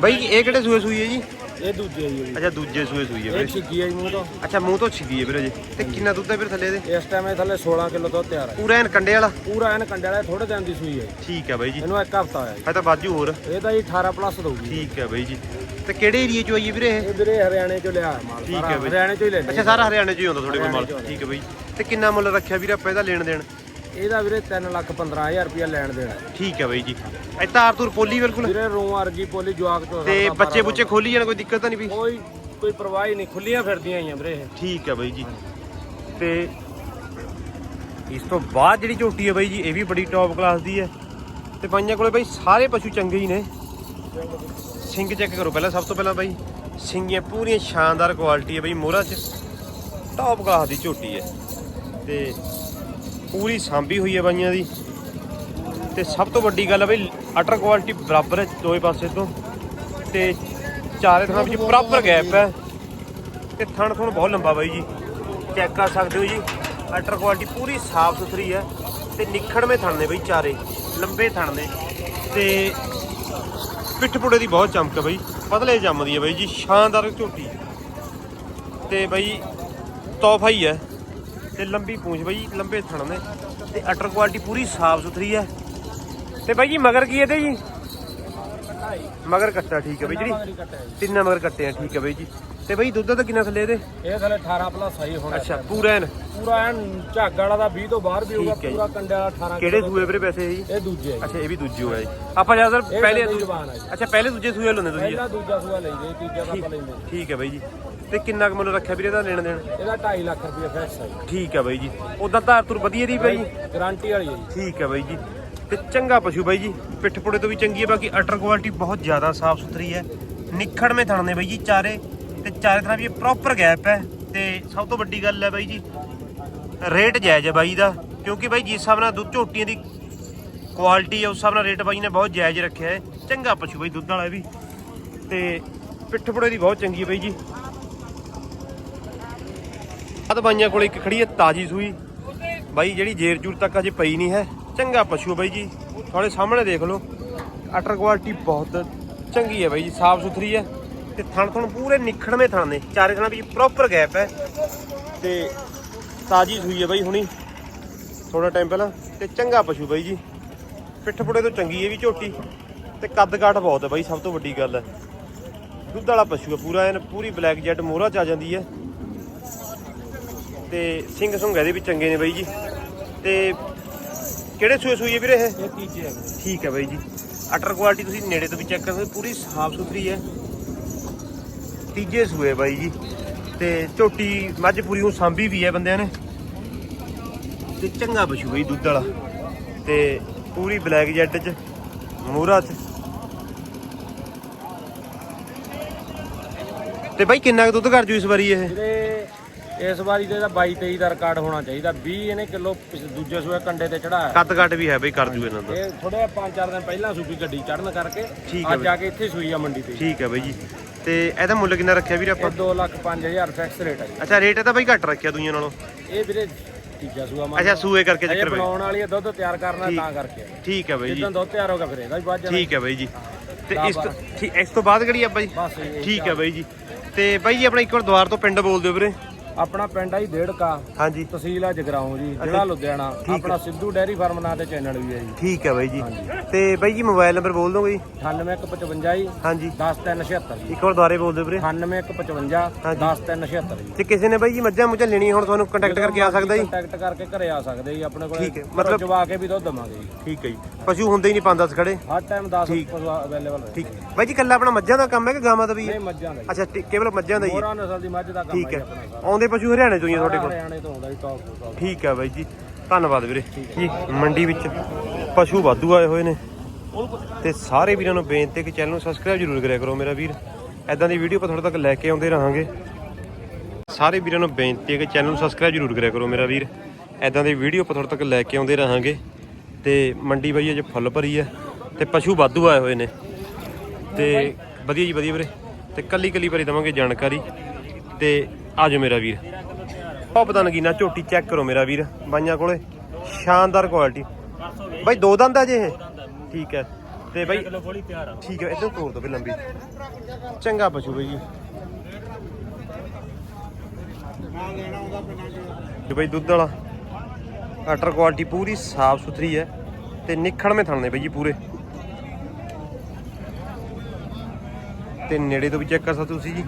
S1: ਬਾਈ ਇਹ ਕਿਹੜੇ ਸੂਏ ਸੂਈ ਹੈ ਜੀ?
S3: ਇਹ ਦੂਜੇ ਆਈ ਹੋਈ
S1: ਅੱਛਾ ਦੂਜੇ ਸੂਏ ਸੂਈ ਹੈ
S3: ਇਹ
S1: ਵੀਰੇ।
S3: ਛਿੱਗੀ ਆਈ ਮੂੰਹ ਤੋਂ।
S1: ਅੱਛਾ ਮੂੰਹ ਤੋਂ ਛਿੱਗੀ ਹੈ ਵੀਰੇ ਜੀ। ਤੇ ਕਿੰਨਾ ਦੁੱਧ ਹੈ ਵੀਰੇ ਥੱਲੇ ਦੇ
S3: ਇਸ ਟਾਈਮ ਇਹ ਥੱਲੇ 16 ਕਿਲੋ ਦੁੱਧ ਤਿਆਰ ਹੈ।
S1: ਪੂਰਾ ਐਨ ਕੰਡੇ ਵਾਲਾ?
S3: ਪੂਰਾ ਐਨ ਕੰਡੇ ਵਾਲਾ ਥੋੜੇ ਦਿਨ ਦੀ ਸੂਈ ਹੈ
S1: ਠੀਕ ਹੈ ਬਾਈ ਜੀ।
S3: ਇਹਨੂੰ ਇੱਕ ਹਫਤਾ ਹੋਇਆ ਜੀ।
S1: ਇਹ ਤਾਂ ਬਾਜੂ ਹੋਰ।
S3: ਇਹ ਤਾਂ ਜੀ 18 ਪਲੱਸ ਦਊਗੀ।
S1: ਠੀਕ ਹੈ ਬਾਈ ਜੀ। ਤੇ ਕਿਹੜੇ ਏਰੀਏ ਚੋਂ ਆਈ ਹੈ ਵੀਰੇ ਇਹ?
S3: ਇਹ ਵੀਰੇ ਹਰਿਆਣੇ ਚੋਂ ਲਿਆ ਮਾਲ।
S1: ਠੀਕ ਹੈ ਬਈ।
S3: ਹਰਿਆਣੇ ਚੋਂ ਹੀ ਲੈ ਲਿਆ
S1: ਅੱਛਾ ਸਾਰਾ ਹਰਿਆਣੇ ਚੋਂ ਹੀ ਆਉਂਦਾ ਤੁਹਾਡੇ ਕੋਲ ਮਾਲ। ਠੀਕ ਹੈ ਬਾਈ ਤੇ ਕਿੰਨਾ ਮੁੱਲ ਰੱਖਿਆ ਵੀਰੇ ਆਪਾਂ ਇਹਦਾ ਲੈਣ ਦੇਣ?
S3: ਇਹਦਾ ਵੀਰੇ 3 ਲੱਖ 15000 ਰੁਪਇਆ ਲੈਣ ਦੇਣਾ।
S1: ਠੀਕ ਹੈ ਬਾਈ ਜੀ। ਇਹ ਤਾਰ ਤੂਰ ਪੋਲੀ ਬਿਲਕੁਲ।
S3: ਵੀਰੇ ਰੂੰ ਅਰਗੀ ਪੋਲੀ ਜਵਾਕ
S1: ਤੇ
S3: ਸਾਡਾ
S1: ਬੱਚੇ ਬੁੱਚੇ ਖੋਲੀ ਜਾਣ ਕੋਈ ਦਿੱਕਤ ਤਾਂ ਨਹੀਂ ਪਈ
S3: ਕੋਈ ਕੋਈ ਪਰਵਾਹ ਹੀ ਨਹੀਂ ਖੁੱਲੀਆਂ ਫਿਰਦੀਆਂ ਆਈਆਂ ਵੀਰੇ ਇਹ।
S1: ਠੀਕ ਹੈ ਬਾਈ ਜੀ। ਤੇ ਇਸ ਤੋਂ ਬਾਅਦ ਜਿਹੜੀ ਝੋਟੀ ਹੈ ਬਾਈ ਜੀ ਇਹ ਵੀ ਬੜੀ ਟੌਪ ਕਲਾਸ ਦੀ ਹੈ। ਤੇ ਬਾਈਆਂ ਕੋਲੇ ਬਾਈ ਸਾਰੇ ਪਸ਼ੂ ਚੰਗੇ ਹੀ ਨੇ। ਸਿੰਘ ਚੈੱਕ ਕਰੋ ਪਹਿਲਾਂ ਸਭ ਤੋਂ ਪਹਿਲਾਂ ਬਾਈ। ਸਿੰਘੀਆਂ ਪੂਰੀਆਂ ਸ਼ਾਨਦਾਰ ਕੁਆਲਿਟੀ ਹੈ ਬਾਈ ਮੋਹਰਾ 'ਚ। ਟੌਪ ਕਲਾਸ ਦੀ ਝੋਟੀ ਹੈ। ਤੇ ਪੂਰੀ ਸਾਂਭੀ ਹੋਈ ਹੈ ਬਾਈਆਂ ਦੀ। ਤੇ ਸਭ ਤੋਂ ਵੱਡੀ ਗੱਲ ਹੈ ਬਈ ਅਟਰ ਕੁਆਲਿਟੀ ਬਰਾਬਰ ਹੈ ਦੋਵੇਂ ਪਾਸੇ ਤੋਂ। ਤੇ ਚਾਰੇ ਥਾਂ ਵਿੱਚ ਬਰਾਬਰ ਗੈਪ ਹੈ। ਤੇ ਥਣ ਥਣ ਬਹੁਤ ਲੰਬਾ ਬਾਈ ਜੀ। ਚੈੱਕ ਕਰ ਸਕਦੇ ਹੋ ਜੀ। ਅਟਰ ਕੁਆਲਿਟੀ ਪੂਰੀ ਸਾਫ਼ ਸੁਥਰੀ ਹੈ। ਤੇ ਨਿਖੜਵੇਂ ਥਣ ਨੇ ਬਈ ਚਾਰੇ, ਲੰਬੇ ਥਣ ਨੇ। ਤੇ ਪਿੱਠ ਪੁੜੇ ਦੀ ਬਹੁਤ ਚਮਕ ਹੈ ਬਈ। ਪਤਲੇ ਜੰਮਦੀ ਹੈ ਬਈ ਜੀ, ਸ਼ਾਨਦਾਰ ਝੋਟੀ। ਤੇ ਬਈ ਤੋਹਫਾ ਹੀ ਹੈ। ਤੇ ਲੰਬੀ ਪੂੰਛ ਬਈ, ਲੰਬੇ ਥਣ ਨੇ। ਤੇ ਅਟਰ ਕੁਆਲਿਟੀ ਪੂਰੀ ਸਾਫ਼ ਸੁਥਰੀ ਹੈ। ਤੇ ਬਾਈ ਜੀ, ਮਗਰ ਕੀ ਇਹਦੇ ਜੀ? ਮਗਰ ਕੱਟਾ ਠੀਕ ਹੈ ਬਾਈ ਜਿਹੜੀ
S3: ਜੀ।
S1: ਤਿੰਨ ਮਗਰ ਕੱਟੇ ਆ, ਠੀਕ ਹੈ ਬਾਈ ਜੀ। ਤੇ ਬਾਈ ਦੁੱਧ ਦਾ ਕਿੰਨਾ ਥੱਲੇ ਇਹਦੇ?
S3: ਇਹ ਥੱਲੇ 18 ਪਲੱਸ ਸਹੀ ਹੋਣਾ।
S1: ਅੱਛਾ ਪੂਰਾ ਐਨ?
S3: ਪੂਰਾ ਐਨ ਝੱਗ ਵਾਲਾ ਦਾ 20 ਤੋਂ ਬਾਹਰ ਵੀ ਹੋਊਗਾ
S1: ਠੀਕ ਹੈ ਜੀ।
S3: ਪੂਰਾ ਕੰਡੇ ਵਾਲਾ 18
S1: ਕਿਹੜੇ ਸੂਏ ਵੀਰੇ ਵੈਸੇ ਇਹ ਜੀ?
S3: ਇਹ ਦੂਜੇ ਜੀ।
S1: ਅੱਛਾ ਇਹ ਵੀ ਦੂਜੇ ਹੋਇਆ ਜੀ। ਆਪਾਂ ਜ਼ਿਆਦਾਤਰ
S3: ਇਹ
S1: ਪਹਿਲੇ
S3: ਪਹਿਲੇ ਜ਼ਬਾਨ ਆ ਜੀ।
S1: ਅੱਛਾ ਪਹਿਲੇ ਦੂਜੇ ਸੂਏ ਲੈਂਦੇ ਤੁਸੀਂ?
S3: ਪਹਿਲਾ ਦੂਜਾ ਸੂਆ ਲਈ ਗਏ ਤੀਜਾ ਤਾਂ ਆਪਾਂ ਲੈਂਦੇ। ਨਹੀਂ।
S1: ਠੀਕ ਹੈ ਬਾਈ ਜੀ। ਤੇ ਕਿੰਨਾ ਕੁ ਮੁੱਲ ਰੱਖਿਆ ਵੀਰੇ ਇਹਦਾ ਲੈਣ ਦੇਣ?
S3: ਇਹਦਾ 2.5 ਲੱਖ ਰੁਪਏ ਫਿਕਸ ਜੀ।
S1: ਠੀਕ ਹੈ ਬਾਈ ਜੀ। ਉਦਾਂ ਧਾਰ ਤੁਰ ਵਧੀਆ ਦੀ ਬਾਈ
S3: ਗਾਰੰਟੀ ਵਾਲੀ ਹੈ ਜੀ।
S1: ਠੀਕ ਹੈ ਬਾਈ ਜੀ। ਤੇ ਚੰਗਾ ਪਸ਼ੂ ਬਾਈ ਜੀ। ਪਿੱਠ ਪੁੜੇ ਤੋਂ ਵੀ ਚੰਗੀ ਹੈ ਬਾਕੀ ਅਟਰ ਕੁਆਲਿਟੀ ਬਹੁਤ ਜ਼ਿਆਦਾ ਸਾਫ਼ ਸੁਥਰੀ ਹੈ। ਨਿਖੜਵੇਂ ਥਣ ਨੇ ਬਾਈ ਜੀ ਚਾਰੇ। ਤੇ ਚਾਰੇ ਤਰ੍ਹਾਂ ਵੀ ਪ੍ਰੋਪਰ ਗੈਪ ਹੈ ਤੇ ਸਭ ਤੋਂ ਵੱਡੀ ਗੱਲ ਹੈ ਬਾਈ ਜੀ ਰੇਟ ਜਾਇਜ਼ ਹੈ ਬਾਈ ਦਾ, ਕਿਉਂਕਿ ਬਾਈ ਜਿਸ ਹਿਸਾਬ ਨਾਲ ਦੁੱਧ ਝੋਟੀਆਂ ਦੀ ਕੁਆਲਿਟੀ ਹੈ, ਉਸ ਹਿਸਾਬ ਨਾਲ ਰੇਟ ਬਾਈ ਨੇ ਬਹੁਤ ਜਾਇਜ਼ ਰੱਖਿਆ ਹੈ। ਚੰਗਾ ਪਸ਼ੂ ਬਾਈ ਦੁੱਧ ਵਾਲਾ ਵੀ। ਤੇ ਪਿੱਠ ਪੁੜੇ ਦੀ ਬਹੁਤ ਚੰਗੀ ਹੈ ਬਾਈ ਜੀ। ਆਦ ਬਾਈਆਂ ਕੋਲ ਇੱਕ ਖੜੀ ਹੈ, ਤਾਜੀ ਸੂਈ। ਬਾਈ ਜਿਹੜੀ ਜੇਰ ਜੂਰ ਤੱਕ ਅਜੇ ਪਈ ਨਹੀਂ ਹੈ। ਚੰਗਾ ਪਸ਼ੂ ਬਾਈ ਜੀ। ਤੁਹਾਡੇ ਸਾਹਮਣੇ ਦੇਖ ਲਓ, ਅਟਰ ਕੁਆਲਿਟੀ ਬਹੁਤ ਚੰਗੀ ਹੈ ਬਾਈ ਜੀ, ਸਾਫ਼ ਸੁਥਰੀ ਹੈ। ਤੇ ਥਣ ਥਣ ਪੂਰੇ ਨਿਖੜਵੇਂ ਥਣ ਨੇ। ਚਾਰੇ ਥਣਾਂ ਵਿੱਚ ਪ੍ਰੋਪਰ ਗੈਪ ਹੈ। ਤੇ ਤਾਜੀ ਸੂਈ ਹੈ ਬਾਈ ਹੁਣੀ। ਥੋੜਾ ਟਾਈਮ ਪਹਿਲਾਂ। ਤੇ ਚੰਗਾ ਪਸ਼ੂ ਬਾਈ ਜੀ। ਪਿੱਠ ਪੁੜੇ ਤੋਂ ਚੰਗੀ ਹੈ ਵੀ ਝੋਟੀ। ਤੇ ਕੱਦ ਕਾਠ ਬਹੁਤ ਹੈ ਬਾਈ ਸਭ ਤੋਂ ਵੱਡੀ ਗੱਲ ਹੈ। ਦੁੱਧ ਵਾਲਾ ਪਸ਼ੂ ਹੈ ਪੂਰਾ ਐਨ ਪੂਰੀ ਬਲੈਕ ਜੈਟ ਮੋਹਰਾ ਚ ਆ ਜਾਂਦੀ ਹੈ। ਤੇ ਸਿੰਘ ਸੁੰਘ ਇਹਦੇ ਵੀ ਚੰਗੇ ਨੇ ਬਾਈ ਜੀ। ਤੇ ਕਿਹੜੇ ਸੂਏ ਸੂਈ ਹੈ ਵੀਰੇ ਇਹ?
S3: ਤੀਜੇ
S1: ਠੀਕ ਹੈ ਬਾਈ ਜੀ। ਅਟਰ ਕੁਆਲਿਟੀ ਤੁਸੀਂ ਨੇੜੇ ਤੋਂ ਵੀ ਚੈੱਕ ਕਰ ਸਕਦੇ ਪੂਰੀ ਸਾਫ਼ ਸੁਥਰੀ ਹੈ। ਤੀਜੇ ਸੂਏ ਬਾਈ ਜੀ। ਤੇ ਝੋਟੀ ਮੱਝ ਪੂਰੀ ਨੂੰ ਸਾਂਭੀ ਵੀ ਹੈ ਬੰਦਿਆਂ ਨੇ। ਤੇ ਚੰਗਾ ਪਸ਼ੂ ਬਈ ਦੁੱਧ ਵਾਲਾ। ਤੇ ਪੂਰੀ ਬਲੈਕ ਜੈਟ ਚ ਮੂਰਾ ਚ। ਤੇ ਬਾਈ ਕਿੰਨਾ ਕੁ ਦੁੱਧ ਕਰ ਜੂ ਇਸ ਵਾਰੀ ਇਹ?
S3: ਇਸ ਵਾਰੀ ਤੇ ਇਹਦਾ 22 23 ਦਾ ਰਿਕਾਰਡ ਹੋਣਾ ਚਾਹੀਦਾ। 20 ਇਹਨੇ ਕਿਲੋ ਦੂਜੇ ਸੂਏ ਕੰਡੇ ਤੇ ਚੜਾਇਆ
S1: ਕੱਦ ਕੱਟ ਵੀ ਹੈ ਬਈ ਕਰ ਜੂ ਇਹਨਾਂ ਦਾ।
S3: ਇਹ ਥੋੜੇ 5-4 ਦਿਨ ਪਹਿਲਾਂ ਸੂਪੀ ਗੱਡੀ ਚੜਨ ਕਰਕੇ
S1: ਠੀਕ ਹੈ
S3: ਅੱਜ ਆ ਕੇ ਇੱਥੇ ਸੂਈ ਆ ਮੰਡੀ ਤੇ।
S1: ਠੀਕ ਹੈ ਬਾਈ ਜੀ। ਤੇ ਇਹਦਾ ਮੁੱਲ ਕਿੰਨਾ ਰੱਖਿਆ ਵੀਰੇ ਆਪਾਂ?
S3: ਇਹ 2 ਲੱਖ 5000 ਫਿਕਸ ਰੇਟ ਹੈ ਜੀ।
S1: ਅੱਛਾ ਰੇਟ ਤਾਂ ਬਾਈ ਘੱਟ ਰੱਖਿਆ ਦੁਨੀਆਂ ਨਾਲੋਂ।
S3: ਇਹ ਵੀਰੇ ਤੀਜਾ ਸੂਆ ਮੰਨ
S1: ਅੱਛਾ ਸੂਏ ਕਰਕੇ ਚੱਕਰ ਬਈ।
S3: ਬਣਾਉਣ ਵਾਲੀ ਹੈ ਦੁੱਧ ਤਿਆਰ ਕਰਨਾ। ਤਾਂ ਕਰਕੇ।
S1: ਠੀਕ ਹੈ ਬਾਈ ਜੀ।
S3: ਜਿੱਦਾਂ ਦੁੱਧ ਤਿਆਰ ਹੋਗਾ ਫਿਰ ਇਹਦਾ ਵੀ ਵੱਧ ਜਾਣਾ।
S1: ਠੀਕ ਹੈ ਬਾਈ ਜੀ। ਤੇ ਇਸ ਤੋਂ। ਠੀਕ ਇਸ ਤੋਂ ਬਾਅਦ ਕਿਹੜੀ ਆ ਬਾਈ?
S3: ਬਸ ਇਹ
S1: ਠੀਕ ਹੈ ਬਾਈ ਜੀ। ਤੇ ਬਾਈ ਜੀ ਆਪਣਾ ਇੱਕ ਵਾਰ ਦੁਆਰ ਤੋਂ ਪਿੰਡ ਬੋਲ ਦਿਓ ਵੀਰੇ।
S3: ਆਪਣਾ ਪਿੰਡ ਆ ਜੀ ਡੇੜਕਾ
S1: ਹਾਂਜੀ।
S3: ਤਹਿਸੀਲ ਆ ਜਗਰਾਉਂ ਜੀ ਜ਼ਿਲ੍ਹਾ ਲੁਧਿਆਣਾ। ਆਪਣਾ ਸਿੱਧੂ ਡੈਰੀ ਫਾਰਮ ਨਾਂ ਤੇ ਚੈਨਲ ਵੀ ਹੈ ਜੀ।
S1: ਠੀਕ ਹੈ ਬਾਈ ਜੀ। ਤੇ ਬਾਈ ਜੀ ਮੋਬਾਈਲ ਨੰਬਰ ਬੋਲ ਦੋਗੇ ਜੀ
S3: 9155 ਜੀ।
S1: ਹਾਂਜੀ।
S3: 10376 ਜੀ।
S1: ਇੱਕ ਵਾਰ ਦੁਆਰੇ ਬੋਲ ਦਿਓ ਵੀਰੇ।
S3: 9155
S1: ਹਾਂਜੀ।
S3: 10376 ਜੀ।
S1: ਜੇ ਕਿਸੇ ਨੇ ਬਾਈ ਜੀ ਮੱਝਾਂ ਮੁੱਝਾਂ ਲੈਣੀ ਹੁਣ ਤੁਹਾਨੂੰ ਕੰਟੈਕਟ ਕਰਕੇ ਆ ਸਕਦਾ ਜੀ?
S3: ਕੰਟੈਕਟ ਕਰਕੇ ਘਰੇ ਆ ਸਕਦੇ ਜੀ ਆਪਣੇ ਕੋਲ
S1: ਠੀਕ ਹੈ, ਮਤਲਬ-
S3: ਜਵਾ ਕੇ ਵੀ ਦੁੱਧ ਦਵਾਂਗੇ ਜੀ।
S1: ਠੀਕ ਹੈ ਜੀ। ਪਸ਼ੂ ਹੁੰਦੇ ਹੀ ਨਹੀਂ ਪੰਜ ਦਸ ਖੜੇ।
S3: ਹਰ ਟਾਈਮ 10
S1: ਠੀਕ।
S3: ਪਸ਼ੂ ਅਵੇਲੇਬਲ ਹੈ
S1: ਠੀਕ। ਬਾਈ ਜੀ ਕੱਲਾ ਆਪਣਾ ਮੱਝਾਂ ਦਾ ਕੰਮ ਹੈ ਕਿ ਗਾਵਾਂ ਦਾ ਵੀ? ਹੈ
S3: ਇਹ ਮੱਝਾਂ ਦਾ।
S1: ਅੱਛਾ ਠੀਕ- ਕੇਵਲ ਮੱਝਾਂ ਦਾ ਹੀ ਹੈ।
S3: ਮੋਹਰਾ ਨਸਲ ਦੀ ਮੱਝ ਦਾ ਕੰਮ
S1: ਠੀਕ
S3: ਹੈ
S1: ਹੈ।
S3: ਜੀ ਆਪਣਾ
S1: ਆਉਂਦੇ ਪਸ਼ੂ ਹਰਿਆਣੇ ਤੋਂ ਹੀ ਆ ਤੁਹਾਡੇ ਕੋਲ?
S3: ਹਰਿਆਣੇ ਤੋਂ ਆਉਂਦਾ ਜੀ ਟੌਪ
S1: ਠੀਕ ਹੈ ਬਾਈ ਜੀ ਧੰਨਵਾਦ ਵੀਰੇ। ਜੀ ਮੰਡੀ ਵਿੱਚ ਪਸ਼ੂ ਵਾਧੂ ਆਏ ਹੋਏ ਨੇ। ਤੇ ਸਾਰੇ ਵੀਰਾਂ ਨੂੰ ਬੇਨਤੀ ਹੈ ਕਿ ਚੈਨਲ ਨੂੰ ਸਬਸਕ੍ਰਾਈਬ ਜ਼ਰੂਰ ਕਰਿਆ ਕਰੋ ਮੇਰਾ ਵੀਰ। ਐਦਾਂ ਦੀ ਵੀਡੀਓ ਆਪਾਂ ਤੁਹਾਡੇ ਤੱਕ ਲੈ ਕੇ ਆਉਂਦੇ ਰਹਾਂਗੇ। ਸਾਰੇ ਵੀਰਾਂ ਨੂੰ ਬੇਨਤੀ ਹੈ ਕਿ ਚੈਨਲ ਨੂੰ ਸਬਸਕ੍ਰਾਈਬ ਜ਼ਰੂਰ ਕਰਿਆ ਕਰੋ ਮੇਰਾ ਵੀਰ। ਐਦਾਂ ਦੀ ਵੀਡੀਓ ਆਪਾਂ ਤੁਹਾਡੇ ਤੱਕ ਲੈ ਕੇ ਆਉਂਦੇ ਰਹਾਂਗੇ। ਤੇ ਮੰਡੀ ਬਾਈ ਅਜੇ ਫੁੱਲ ਭਰੀ ਹੈ ਤੇ ਪਸ਼ੂ ਵਾਧੂ ਆਏ ਹੋਏ ਨੇ। ਤੇ ਵਧੀਆ ਜੀ ਵਧੀਆ ਵੀਰੇ। ਤੇ ਕੱਲੀ ਕੱਲੀ ਭਰੀ ਦਵਾਂਗੇ ਜਾਣਕਾਰੀ। ਤੇ ਆਜੋ ਮੇਰਾ ਵੀਰ। ਉਹ ਪਤਾ ਨਗੀਨਾ ਝੋਟੀ ਚੈੱਕ ਕਰੋ ਮੇਰਾ ਵੀਰ, ਬਾਈਆਂ ਕੋਲੇ। ਸ਼ਾਨਦਾਰ ਕੁਆਲਿਟੀ ਬਾਈ ਦੋ ਦੰਦ ਆ ਜੇ ਇਹ? ਠੀਕ ਹੈ। ਤੇ ਬਾਈ ਠੀਕ ਹੈ, ਇਧਰ ਤੋੜ ਦੋ ਵੀ ਲੰਬੀ। ਚੰਗਾ ਪਸ਼ੂ ਬਾਈ ਜੀ। ਤੇ ਬਾਈ ਦੁੱਧ ਵਾਲਾ। ਅਟਰ ਕੁਆਲਿਟੀ ਪੂਰੀ ਸਾਫ਼ ਸੁਥਰੀ ਹੈ। ਤੇ ਨਿਖੜਵੇਂ ਥਣਨੇ ਬਾਈ ਜੀ ਪੂਰੇ। ਤੇ ਨੇੜੇ ਤੋਂ ਵੀ ਚੈੱਕ ਕਰ ਸਕਦੇ ਤੁਸੀਂ ਜੀ।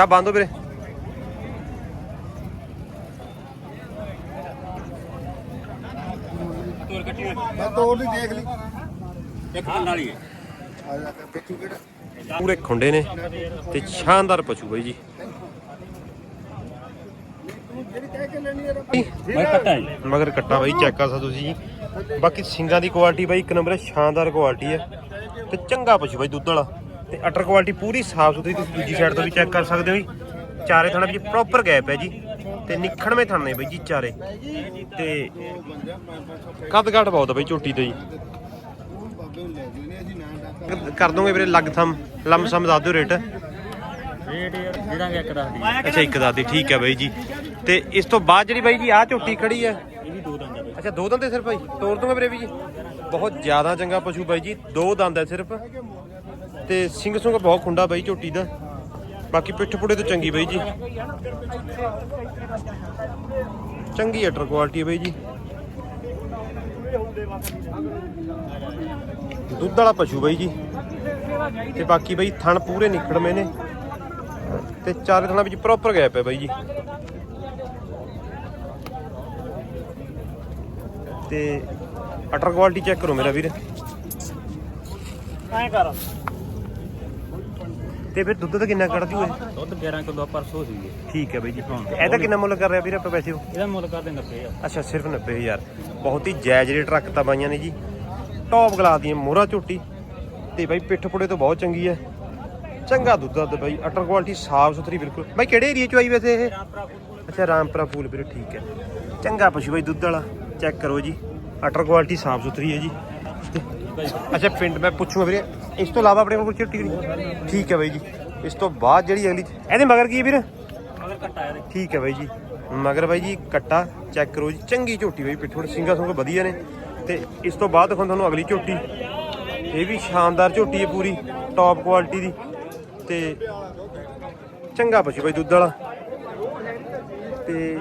S1: ਨਾ ਬੰਦ ਹੋ ਵੀਰੇ।
S4: ਮੈਂ ਤੋੜ ਲਈ ਦੇਖ ਲਈ।
S3: ਇੱਕ ਪਿੰਡ ਵਾਲੀ ਹੈ।
S4: ਆ ਜਾ ਕੇ ਪਿੱਛੂ ਕਿਹੜਾ?
S1: ਪੂਰੇ ਖੁੰਡੇ ਨੇ ਤੇ ਸ਼ਾਨਦਾਰ ਪਸ਼ੂ ਬਾਈ ਜੀ।
S4: ਜਿਹੜੀ ਕਹਿ ਕੇ ਲੈਣੀ ਹੈ
S3: ਮੈਂ ਕੱਟਾ ਜੀ।
S1: ਮਗਰ ਕੱਟਾ ਬਾਈ ਚੈੱਕ ਕਰ ਸਕਦੇ ਤੁਸੀਂ ਜੀ। ਬਾਕੀ ਸਿੰਗਾਂ ਦੀ ਕੁਆਲਿਟੀ ਬਾਈ ਇੱਕ ਨੰਬਰ ਹੈ ਸ਼ਾਨਦਾਰ ਕੁਆਲਿਟੀ ਹੈ। ਤੇ ਚੰਗਾ ਪਸ਼ੂ ਬਾਈ ਦੁੱਧ ਵਾਲਾ। ਤੇ ਅਟਰ ਕੁਆਲਿਟੀ ਪੂਰੀ ਸਾਫ਼ ਸੁਥਰੀ ਤੁਸੀਂ ਦੂਜੀ ਸਾਈਡ ਤੋਂ ਵੀ ਚੈੱਕ ਕਰ ਸਕਦੇ ਹੋ ਜੀ। ਚਾਰੇ ਥਾਣਾ ਵਿੱਚ ਪ੍ਰੋਪਰ ਗੈਪ ਹੈ ਜੀ ਤੇ ਨਿਖੜਵੇਂ ਥਾਣੇ ਬਾਈ ਜੀ ਚਾਰੇ। ਤੇ ਕੱਦ ਘਾਟ ਬਹੁਤ ਆ ਬਾਈ ਝੋਟੀ ਤੇ ਜੀ।
S4: ਨੂੰ ਨੇ ਨਾਂ
S1: ਕਰ ਦੋਗੇ ਵੀਰੇ ਲੱਗ ਥਮ ਲੰਮ ਸਮ ਦੱਸ ਦਿਓ ਰੇਟ।
S3: ਰੇਟ ਯਾਰ ਇੱਕ ਦੱਸਦੀ
S1: ਅੱਛਾ ਇੱਕ ਦੱਸ ਦੀ ਠੀਕ ਹੈ ਬਾਈ ਜੀ। ਤੇ ਇਸ ਤੋਂ ਬਾਅਦ ਜਿਹੜੀ ਬਾਈ ਜੀ ਆਹ ਝੋਟੀ ਖੜੀ ਹੈ।
S3: ਇਹ ਵੀ ਦੋ ਦੰਦ ਆ
S1: ਅੱਛਾ ਦੋ ਦੰਦ ਹੈ ਸਿਰਫ ਭਾਈ? ਤੋੜ ਦੂੰਗਾ ਵੀਰੇ ਵੀ ਜੀ? ਬਹੁਤ ਜ਼ਿਆਦਾ ਚੰਗਾ ਪਸ਼ੂ ਬਾਈ ਜੀ ਦੋ ਦੰਦ ਹੈ ਸਿਰਫ। ਤੇ ਸਿੰਘ ਸੁੰਗ ਬਹੁਤ ਖੁੰਡਾ ਬਾਈ ਝੋਟੀ ਦਾ। ਬਾਕੀ ਪਿੱਠ ਪੁੜੇ ਤੋਂ ਚੰਗੀ ਬਾਈ ਜੀ। ਚੰਗੀ ਅਟਰ ਕੁਆਲਿਟੀ ਬਾਈ ਜੀ। ਦੁੱਧ ਵਾਲਾ ਪਸ਼ੂ ਬਾਈ ਜੀ। ਤੇ ਬਾਕੀ ਬਾਈ ਥਣ ਪੂਰੇ ਨਿਕੜਵੇਂ ਨੇ। ਤੇ ਚਾਰੇ ਥਣਾਂ ਵਿੱਚ ਪ੍ਰੋਪਰ ਗੈਪ ਹੈ ਬਾਈ ਜੀ। ਤੇ ਅਟਰ ਕੁਆਲਿਟੀ ਚੈੱਕ ਕਰੋ ਮੇਰਾ ਵੀਰ।
S3: ਐ ਕਰ।
S1: ਤੇ ਫਿਰ ਦੁੱਧ ਦਾ ਕਿੰਨਾ ਕੱਢਦੀ ਹੋਏ
S3: ਦੁੱਧ 11 ਕਿਲੋ ਪਰਸੋਂ ਸੀ ਇਹ।
S1: ਠੀਕ ਹੈ ਬਾਈ ਜੀ ਤੇ ਇਹਦਾ ਕਿੰਨਾ ਮੁੱਲ ਕਰ ਰਿਹਾ ਵੀਰ ਆਪਾਂ ਪੈਸੇ? ਉਹ
S3: ਇਹਦਾ ਮੁੱਲ ਕਰ ਦੇ 90 ਆ
S1: ਅੱਛਾ ਸਿਰਫ 90000 ਬਹੁਤ ਹੀ ਜਾਇਜ਼ ਰੇਟ ਰੱਖਤਾ ਬਾਈਆਂ ਨੇ ਜੀ। ਟੌਪ ਗਲਾਸ ਦੀਆਂ ਮੋਹਰਾ ਝੋਟੀ। ਤੇ ਬਾਈ ਪਿੱਠ ਪੁੜੇ ਤੋਂ ਬਹੁਤ ਚੰਗੀ ਹੈ। ਚੰਗਾ ਦੁੱਧ ਦਾ ਤੇ ਬਾਈ ਅਟਰ ਕੁਆਲਿਟੀ ਸਾਫ਼ ਸੁਥਰੀ ਬਿਲਕੁਲ। ਬਾਈ ਕਿਹੜੇ ਏਰੀਆ ਚ ਆਈ ਵੈਸੇ ਇਹ? ਅੱਛਾ ਰਾਮਪੁਰਾ ਫੂਲ ਵੀਰੇ ਠੀਕ ਹੈ। ਚੰਗਾ ਪਸ਼ੂ ਬਾਈ ਦੁੱਧ ਵਾਲਾ। ਚੈੱਕ ਕਰੋ ਜੀ। ਅਟਰ ਕੁਆਲਿਟੀ ਸਾਫ਼ ਸੁਥਰੀ ਹੈ ਜੀ। ਤੇ- ਅੱਛਾ ਪਿੰਡ ਮੈਂ ਪੁੱਛੂਗਾ ਵੀਰੇ। ਇਸ ਤੋਂ ਇਲਾਵਾ ਆਪਣੇ ਕੋਲ ਝੋਟੀ ਨਹੀਂ। ਠੀਕ ਹੈ ਬਾਈ ਜੀ। ਇਸ ਤੋਂ ਬਾਅਦ ਜਿਹੜੀ ਅਗਲੀ ਇਹਦੇ ਮਗਰ ਕੀ ਹੈ ਵੀਰ?
S3: ਮਗਰ ਕੱਟਾ ਇਹਦੇ।
S1: ਠੀਕ ਹੈ ਬਾਈ ਜੀ। ਮਗਰ ਬਾਈ ਜੀ ਕੱਟਾ ਚੈੱਕ ਕਰੋ ਜੀ। ਚੰਗੀ ਝੋਟੀ ਬਾਈ ਪਿੱਠੋਂ ਸਿੰਗਾ ਸੁੰਗ ਵਧੀਆ ਨੇ। ਤੇ ਇਸ ਤੋਂ ਬਾਅਦ ਦਿਖਾਉਂ ਤੁਹਾਨੂੰ ਅਗਲੀ ਝੋਟੀ। ਇਹ ਵੀ ਸ਼ਾਨਦਾਰ ਝੋਟੀ ਹੈ ਪੂਰੀ ਟੌਪ ਕੁਆਲਿਟੀ ਦੀ। ਤੇ ਚੰਗਾ ਪਸ਼ੂ ਬਾਈ ਦੁੱਧ ਵਾਲਾ। ਤੇ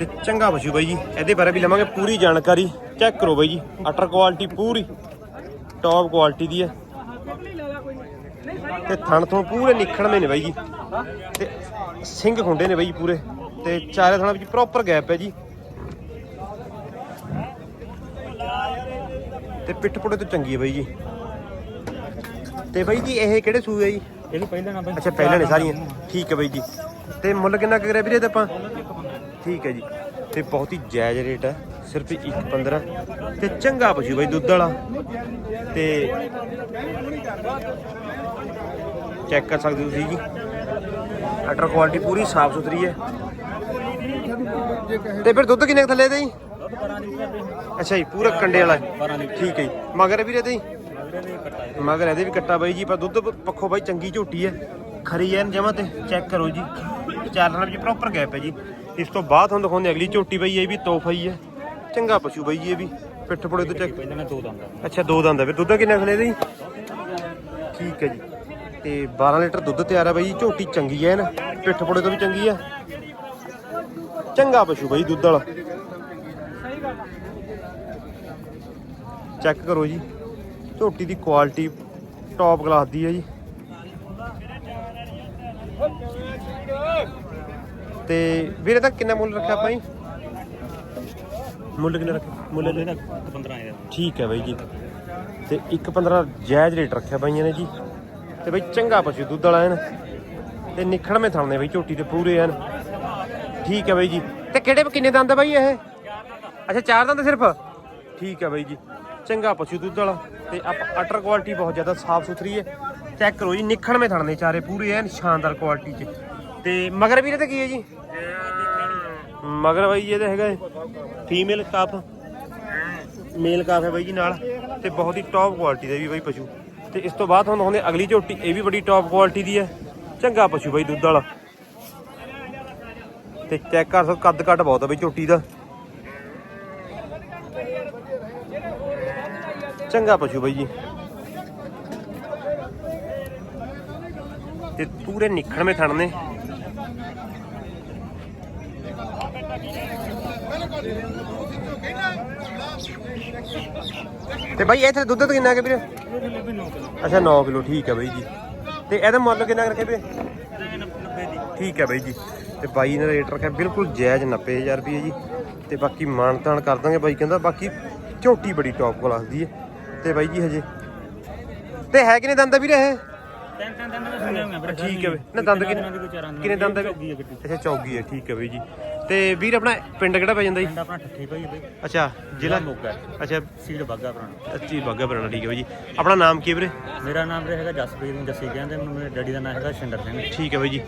S1: ਤੇ ਚੰਗਾ ਪਸ਼ੂ ਬਾਈ ਜੀ। ਇਹਦੇ ਬਾਰੇ ਵੀ ਲਵਾਂਗੇ ਪੂਰੀ ਜਾਣਕਾਰੀ। ਚੈੱਕ ਕਰੋ ਬਾਈ ਜੀ। ਅਟਰ ਕੁਆਲਿਟੀ ਪੂਰੀ। ਟੌਪ ਕੁਆਲਿਟੀ ਦੀ ਹੈ। ਤੇ ਥਣ ਤੋਂ ਪੂਰੇ ਨਿਖੜਵੇਂ ਨੇ ਬਾਈ ਜੀ। ਤੇ ਸਿੰਘ ਖੁੰਡੇ ਨੇ ਬਾਈ ਜੀ ਪੂਰੇ। ਤੇ ਚਾਰੇ ਥਣਾਂ ਵਿੱਚ ਪ੍ਰੋਪਰ ਗੈਪ ਹੈ ਜੀ। ਤੇ ਪਿੱਠ ਪੁੜੇ ਤੋਂ ਚੰਗੀ ਹੈ ਬਾਈ ਜੀ। ਤੇ ਬਾਈ ਜੀ ਇਹ ਕਿਹੜੇ ਸੂਏ ਆ ਜੀ?
S3: ਇਹ ਵੀ ਪਹਿਲੇ ਨੰਬਰ
S1: ਅੱਛਾ ਪਹਿਲਾਂ ਨੇ ਸਾਰੀਆਂ। ਠੀਕ ਹੈ ਬਾਈ ਜੀ। ਤੇ ਮੁੱਲ ਕਿੰਨਾ ਕੁ ਕਰਿਆ ਵੀਰੇ ਤੇ ਆਪਾਂ? ਠੀਕ ਹੈ ਜੀ। ਤੇ ਬਹੁਤ ਹੀ ਜਾਇਜ਼ ਰੇਟ ਹੈ। ਸਿਰਫ 1.15 ਤੇ ਚੰਗਾ ਪਸ਼ੂ ਬਾਈ, ਦੁੱਧ ਵਾਲਾ। ਤੇ ਚੈੱਕ ਕਰ ਸਕਦੇ ਹੋ ਤੁਸੀਂ ਜੀ। ਅਟਰ ਕੁਆਲਿਟੀ ਪੂਰੀ ਸਾਫ਼ ਸੁਥਰੀ ਹੈ। ਤੇ ਫਿਰ ਦੁੱਧ ਕਿੰਨੇ ਕੁ ਥੱਲੇ ਦੇ ਜੀ ਅੱਛਾ ਜੀ, ਪੂਰਾ ਕੰਡੇ ਵਾਲਾ ਠੀਕ ਹੈ ਜੀ। ਮਗਰ ਵੀਰੇ ਤੇ ਜੀ
S3: ਮਗਰ ਇਹਦੇ
S1: ਵੀ ਕੱਟਾ ਬਾਈ ਜੀ। ਪਰ ਦੁੱਧ ਪੱਖੋਂ ਬਾਈ ਚੰਗੀ ਝੋਟੀ ਹੈ। ਖਰੀ ਐਨ ਜਮਾ ਤੇ ਚੈੱਕ ਕਰੋ ਜੀ। ਚਾਰ ਨਾਲ ਜੀ ਪ੍ਰੋਪਰ ਗੈਪ ਹੈ ਜੀ। ਇਸ ਤੋਂ ਬਾਅਦ ਤੁਹਾਨੂੰ ਦਿਖਾਉਂਦੇ ਅਗਲੀ ਝੋਟੀ ਬਾਈ ਇਹ ਵੀ ਤੋਹਫਾ ਹੀ ਹੈ। ਚੰਗਾ ਪਸ਼ੂ ਬਾਈ ਇਹ ਵੀ। ਪਿੱਠ ਪੁੜੇ ਤੋਂ ਚੈੱਕ।
S3: ਪਹਿਲੇ ਮੈਂ ਦੋ ਦੰਦ
S1: ਅੱਛਾ ਦੋ ਦੰਦ ਫਿਰ ਦੁੱਧ ਕਿੰਨਾ ਖਲੇ ਜੀ? ਠੀਕ ਹੈ ਜੀ। ਤੇ 12 ਲੀਟਰ ਦੁੱਧ ਤਿਆਰ ਹੈ ਬਾਈ ਝੋਟੀ ਚੰਗੀ ਹੈ ਨਾ? ਪਿੱਠ ਪੁੜੇ ਤੋਂ ਵੀ ਚੰਗੀ ਹੈ ਚੰਗਾ ਪਸ਼ੂ ਬਾਈ ਦੁੱਧ ਵਾਲਾ। ਚੈੱਕ ਕਰੋ ਜੀ। ਝੋਟੀ ਦੀ ਕੁਆਲਿਟੀ ਟੌਪ ਕਲਾਸ ਦੀ ਹੈ ਜੀ। ਤੇ ਵੀਰੇ ਤਾਂ ਕਿੰਨਾ ਮੁੱਲ ਰੱਖਿਆ ਆਪਾਂ ਜੀ ਮੁੱਲ ਕਿੰਨਾ ਰੱਖਿਆ? ਮੁੱਲ ਇਹਦਾ
S3: 15000
S1: ਠੀਕ ਹੈ ਬਾਈ ਜੀ। ਤੇ 1.15 ਜਾਇਜ਼ ਰੇਟ ਰੱਖਿਆ ਬਾਈਆਂ ਨੇ ਜੀ। ਤੇ ਬਾਈ ਚੰਗਾ ਪਸ਼ੂ ਦੁੱਧ ਵਾਲਾ ਐਨ। ਤੇ ਨਿਖੜਵੇਂ ਥਾਣੇ ਬਾਈ ਝੋਟੀ ਤੇ ਪੂਰੇ ਐਨ। ਠੀਕ ਹੈ ਬਾਈ ਜੀ। ਤੇ ਕਿਹੜੇ ਕਿੰਨੇ ਦੰਦ ਬਾਈ ਇਹ? ਅੱਛਾ ਚਾਰ ਦੰਦ ਸਿਰਫ? ਠੀਕ ਹੈ ਬਾਈ ਜੀ। ਚੰਗਾ ਪਸ਼ੂ ਦੁੱਧ ਵਾਲਾ। ਤੇ ਆਪਾਂ ਅਟਰ ਕੁਆਲਿਟੀ ਬਹੁਤ ਜ਼ਿਆਦਾ ਸਾਫ਼ ਸੁਥਰੀ ਹੈ। ਚੈੱਕ ਕਰੋ ਜੀ ਨਿਖੜਵੇਂ ਥਾਣੇ ਚਾਰੇ ਪੂਰੇ ਐਨ ਸ਼ਾਨਦਾਰ ਕੁਆਲਿਟੀ ਚ। ਤੇ ਮਗਰ ਵੀਰੇ ਤੇ ਕੀ ਹੈ ਜੀ? ਮਗਰ ਬਾਈ ਜੀ ਇਹਦਾ ਹੈਗਾ ਫੀਮੇਲ ਕਾਫ ਮੇਲ ਕਾਫ ਹੈ ਬਾਈ ਜੀ ਨਾਲ। ਤੇ ਬਹੁਤ ਹੀ ਟੌਪ ਕੁਆਲਿਟੀ ਦਾ ਵੀ ਬਾਈ ਪਸ਼ੂ। ਤੇ ਇਸ ਤੋਂ ਬਾਅਦ ਹੁਣ ਹੁੰਦੇ ਅਗਲੀ ਝੋਟੀ, ਇਹ ਵੀ ਬੜੀ ਟੌਪ ਕੁਆਲਿਟੀ ਦੀ ਹੈ। ਚੰਗਾ ਪਸ਼ੂ ਬਾਈ ਦੁੱਧ ਵਾਲਾ। ਤੇ ਚੈੱਕ ਕਰ ਸਕੋ ਕੱਦ ਕੱਟ ਬਹੁਤ ਆ ਬਾਈ ਝੋਟੀ ਦਾ। ਚੰਗਾ ਪਸ਼ੂ ਬਾਈ ਜੀ। ਤੇ ਪੂਰੇ ਨਿਖੜਵੇਂ ਥਣ ਨੇ। ਤੇ ਬਾਈ ਇੱਥੇ ਦੁੱਧ ਤਾਂ ਕਿੰਨਾ ਕਿ ਵੀਰੇ? ਅੱਛਾ 9 ਕਿਲੋ ਠੀਕ ਹੈ ਬਾਈ ਜੀ। ਤੇ ਇਹਦਾ ਮੁੱਲ ਕਿੰਨਾ ਰੱਖਿਆ ਵੀਰੇ? ਠੀਕ ਹੈ ਬਾਈ ਜੀ। ਤੇ ਬਾਈ ਨੇ ਰੇਟ ਰੱਖਿਆ ਬਿਲਕੁਲ ਜਾਇਜ਼ 90000 ਰੁਪਏ ਜੀ। ਤੇ ਬਾਕੀ ਮਾਨ ਤਾਨ ਕਰ ਦਾਂਗੇ ਬਾਈ ਕਹਿੰਦਾ ਬਾਕੀ ਝੋਟੀ ਬੜੀ ਟੌਪ ਕਲਾਸ ਦੀ ਹੈ। ਤੇ ਬਾਈ ਜੀ ਹਜੇ। ਤੇ ਹੈ ਕਿਨੇ ਦੰਦ ਵੀਰੇ ਇਹ?
S3: ਤਿੰਨ ਤਿੰਨ ਦਿਨ ਦੇ ਸੁਣਿਆ ਹੋਇਆ ਵੀਰੇ
S1: ਠੀਕ ਹੈ ਨਾ ਦੰਦ ਕਿੰਨੇ ਕਿੰਨੇ ਦੰਦ? ਅੱਛਾ ਚੌਗੀ ਹੈ ਠੀਕ ਹੈ ਬਾਈ ਜੀ। ਤੇ ਵੀਰ ਆਪਣਾ ਪਿੰਡ ਕਿਹੜਾ ਪੈ ਜਾਂਦਾ ਜੀ?
S3: ਪਿੰਡ ਆਪਣਾ ਠੱਠੀ ਭਾਈ ਬਈ
S1: ਅੱਛਾ ਜ਼ਿਲ੍ਹਾ
S3: ਮੋਗਾ
S1: ਅੱਛਾ।
S3: ਸੀਲ ਬਾਗਾ ਪੁਰਾਣਾ।
S1: ਅੱਛੀ ਬਾਗਾ ਬਰਾਣਾ ਠੀਕ ਹੈ ਬਾਈ ਜੀ। ਆਪਣਾ ਨਾਮ ਕੀ ਵੀਰੇ?
S3: ਮੇਰਾ ਨਾਮ ਵੀਰੇ ਹੈਗਾ ਜਸਪ੍ਰੀਤ ਨੂੰ ਜੱਸੀ ਕਹਿੰਦੇ ਮੈਨੂੰ। ਮੇਰੇ ਡੈਡੀ ਦਾ ਨਾਮ ਹੈਗਾ ਸ਼ਿੰਦਰ ਸਿੰਘ।
S1: ਠੀਕ ਹੈ ਬਾਈ ਜੀ।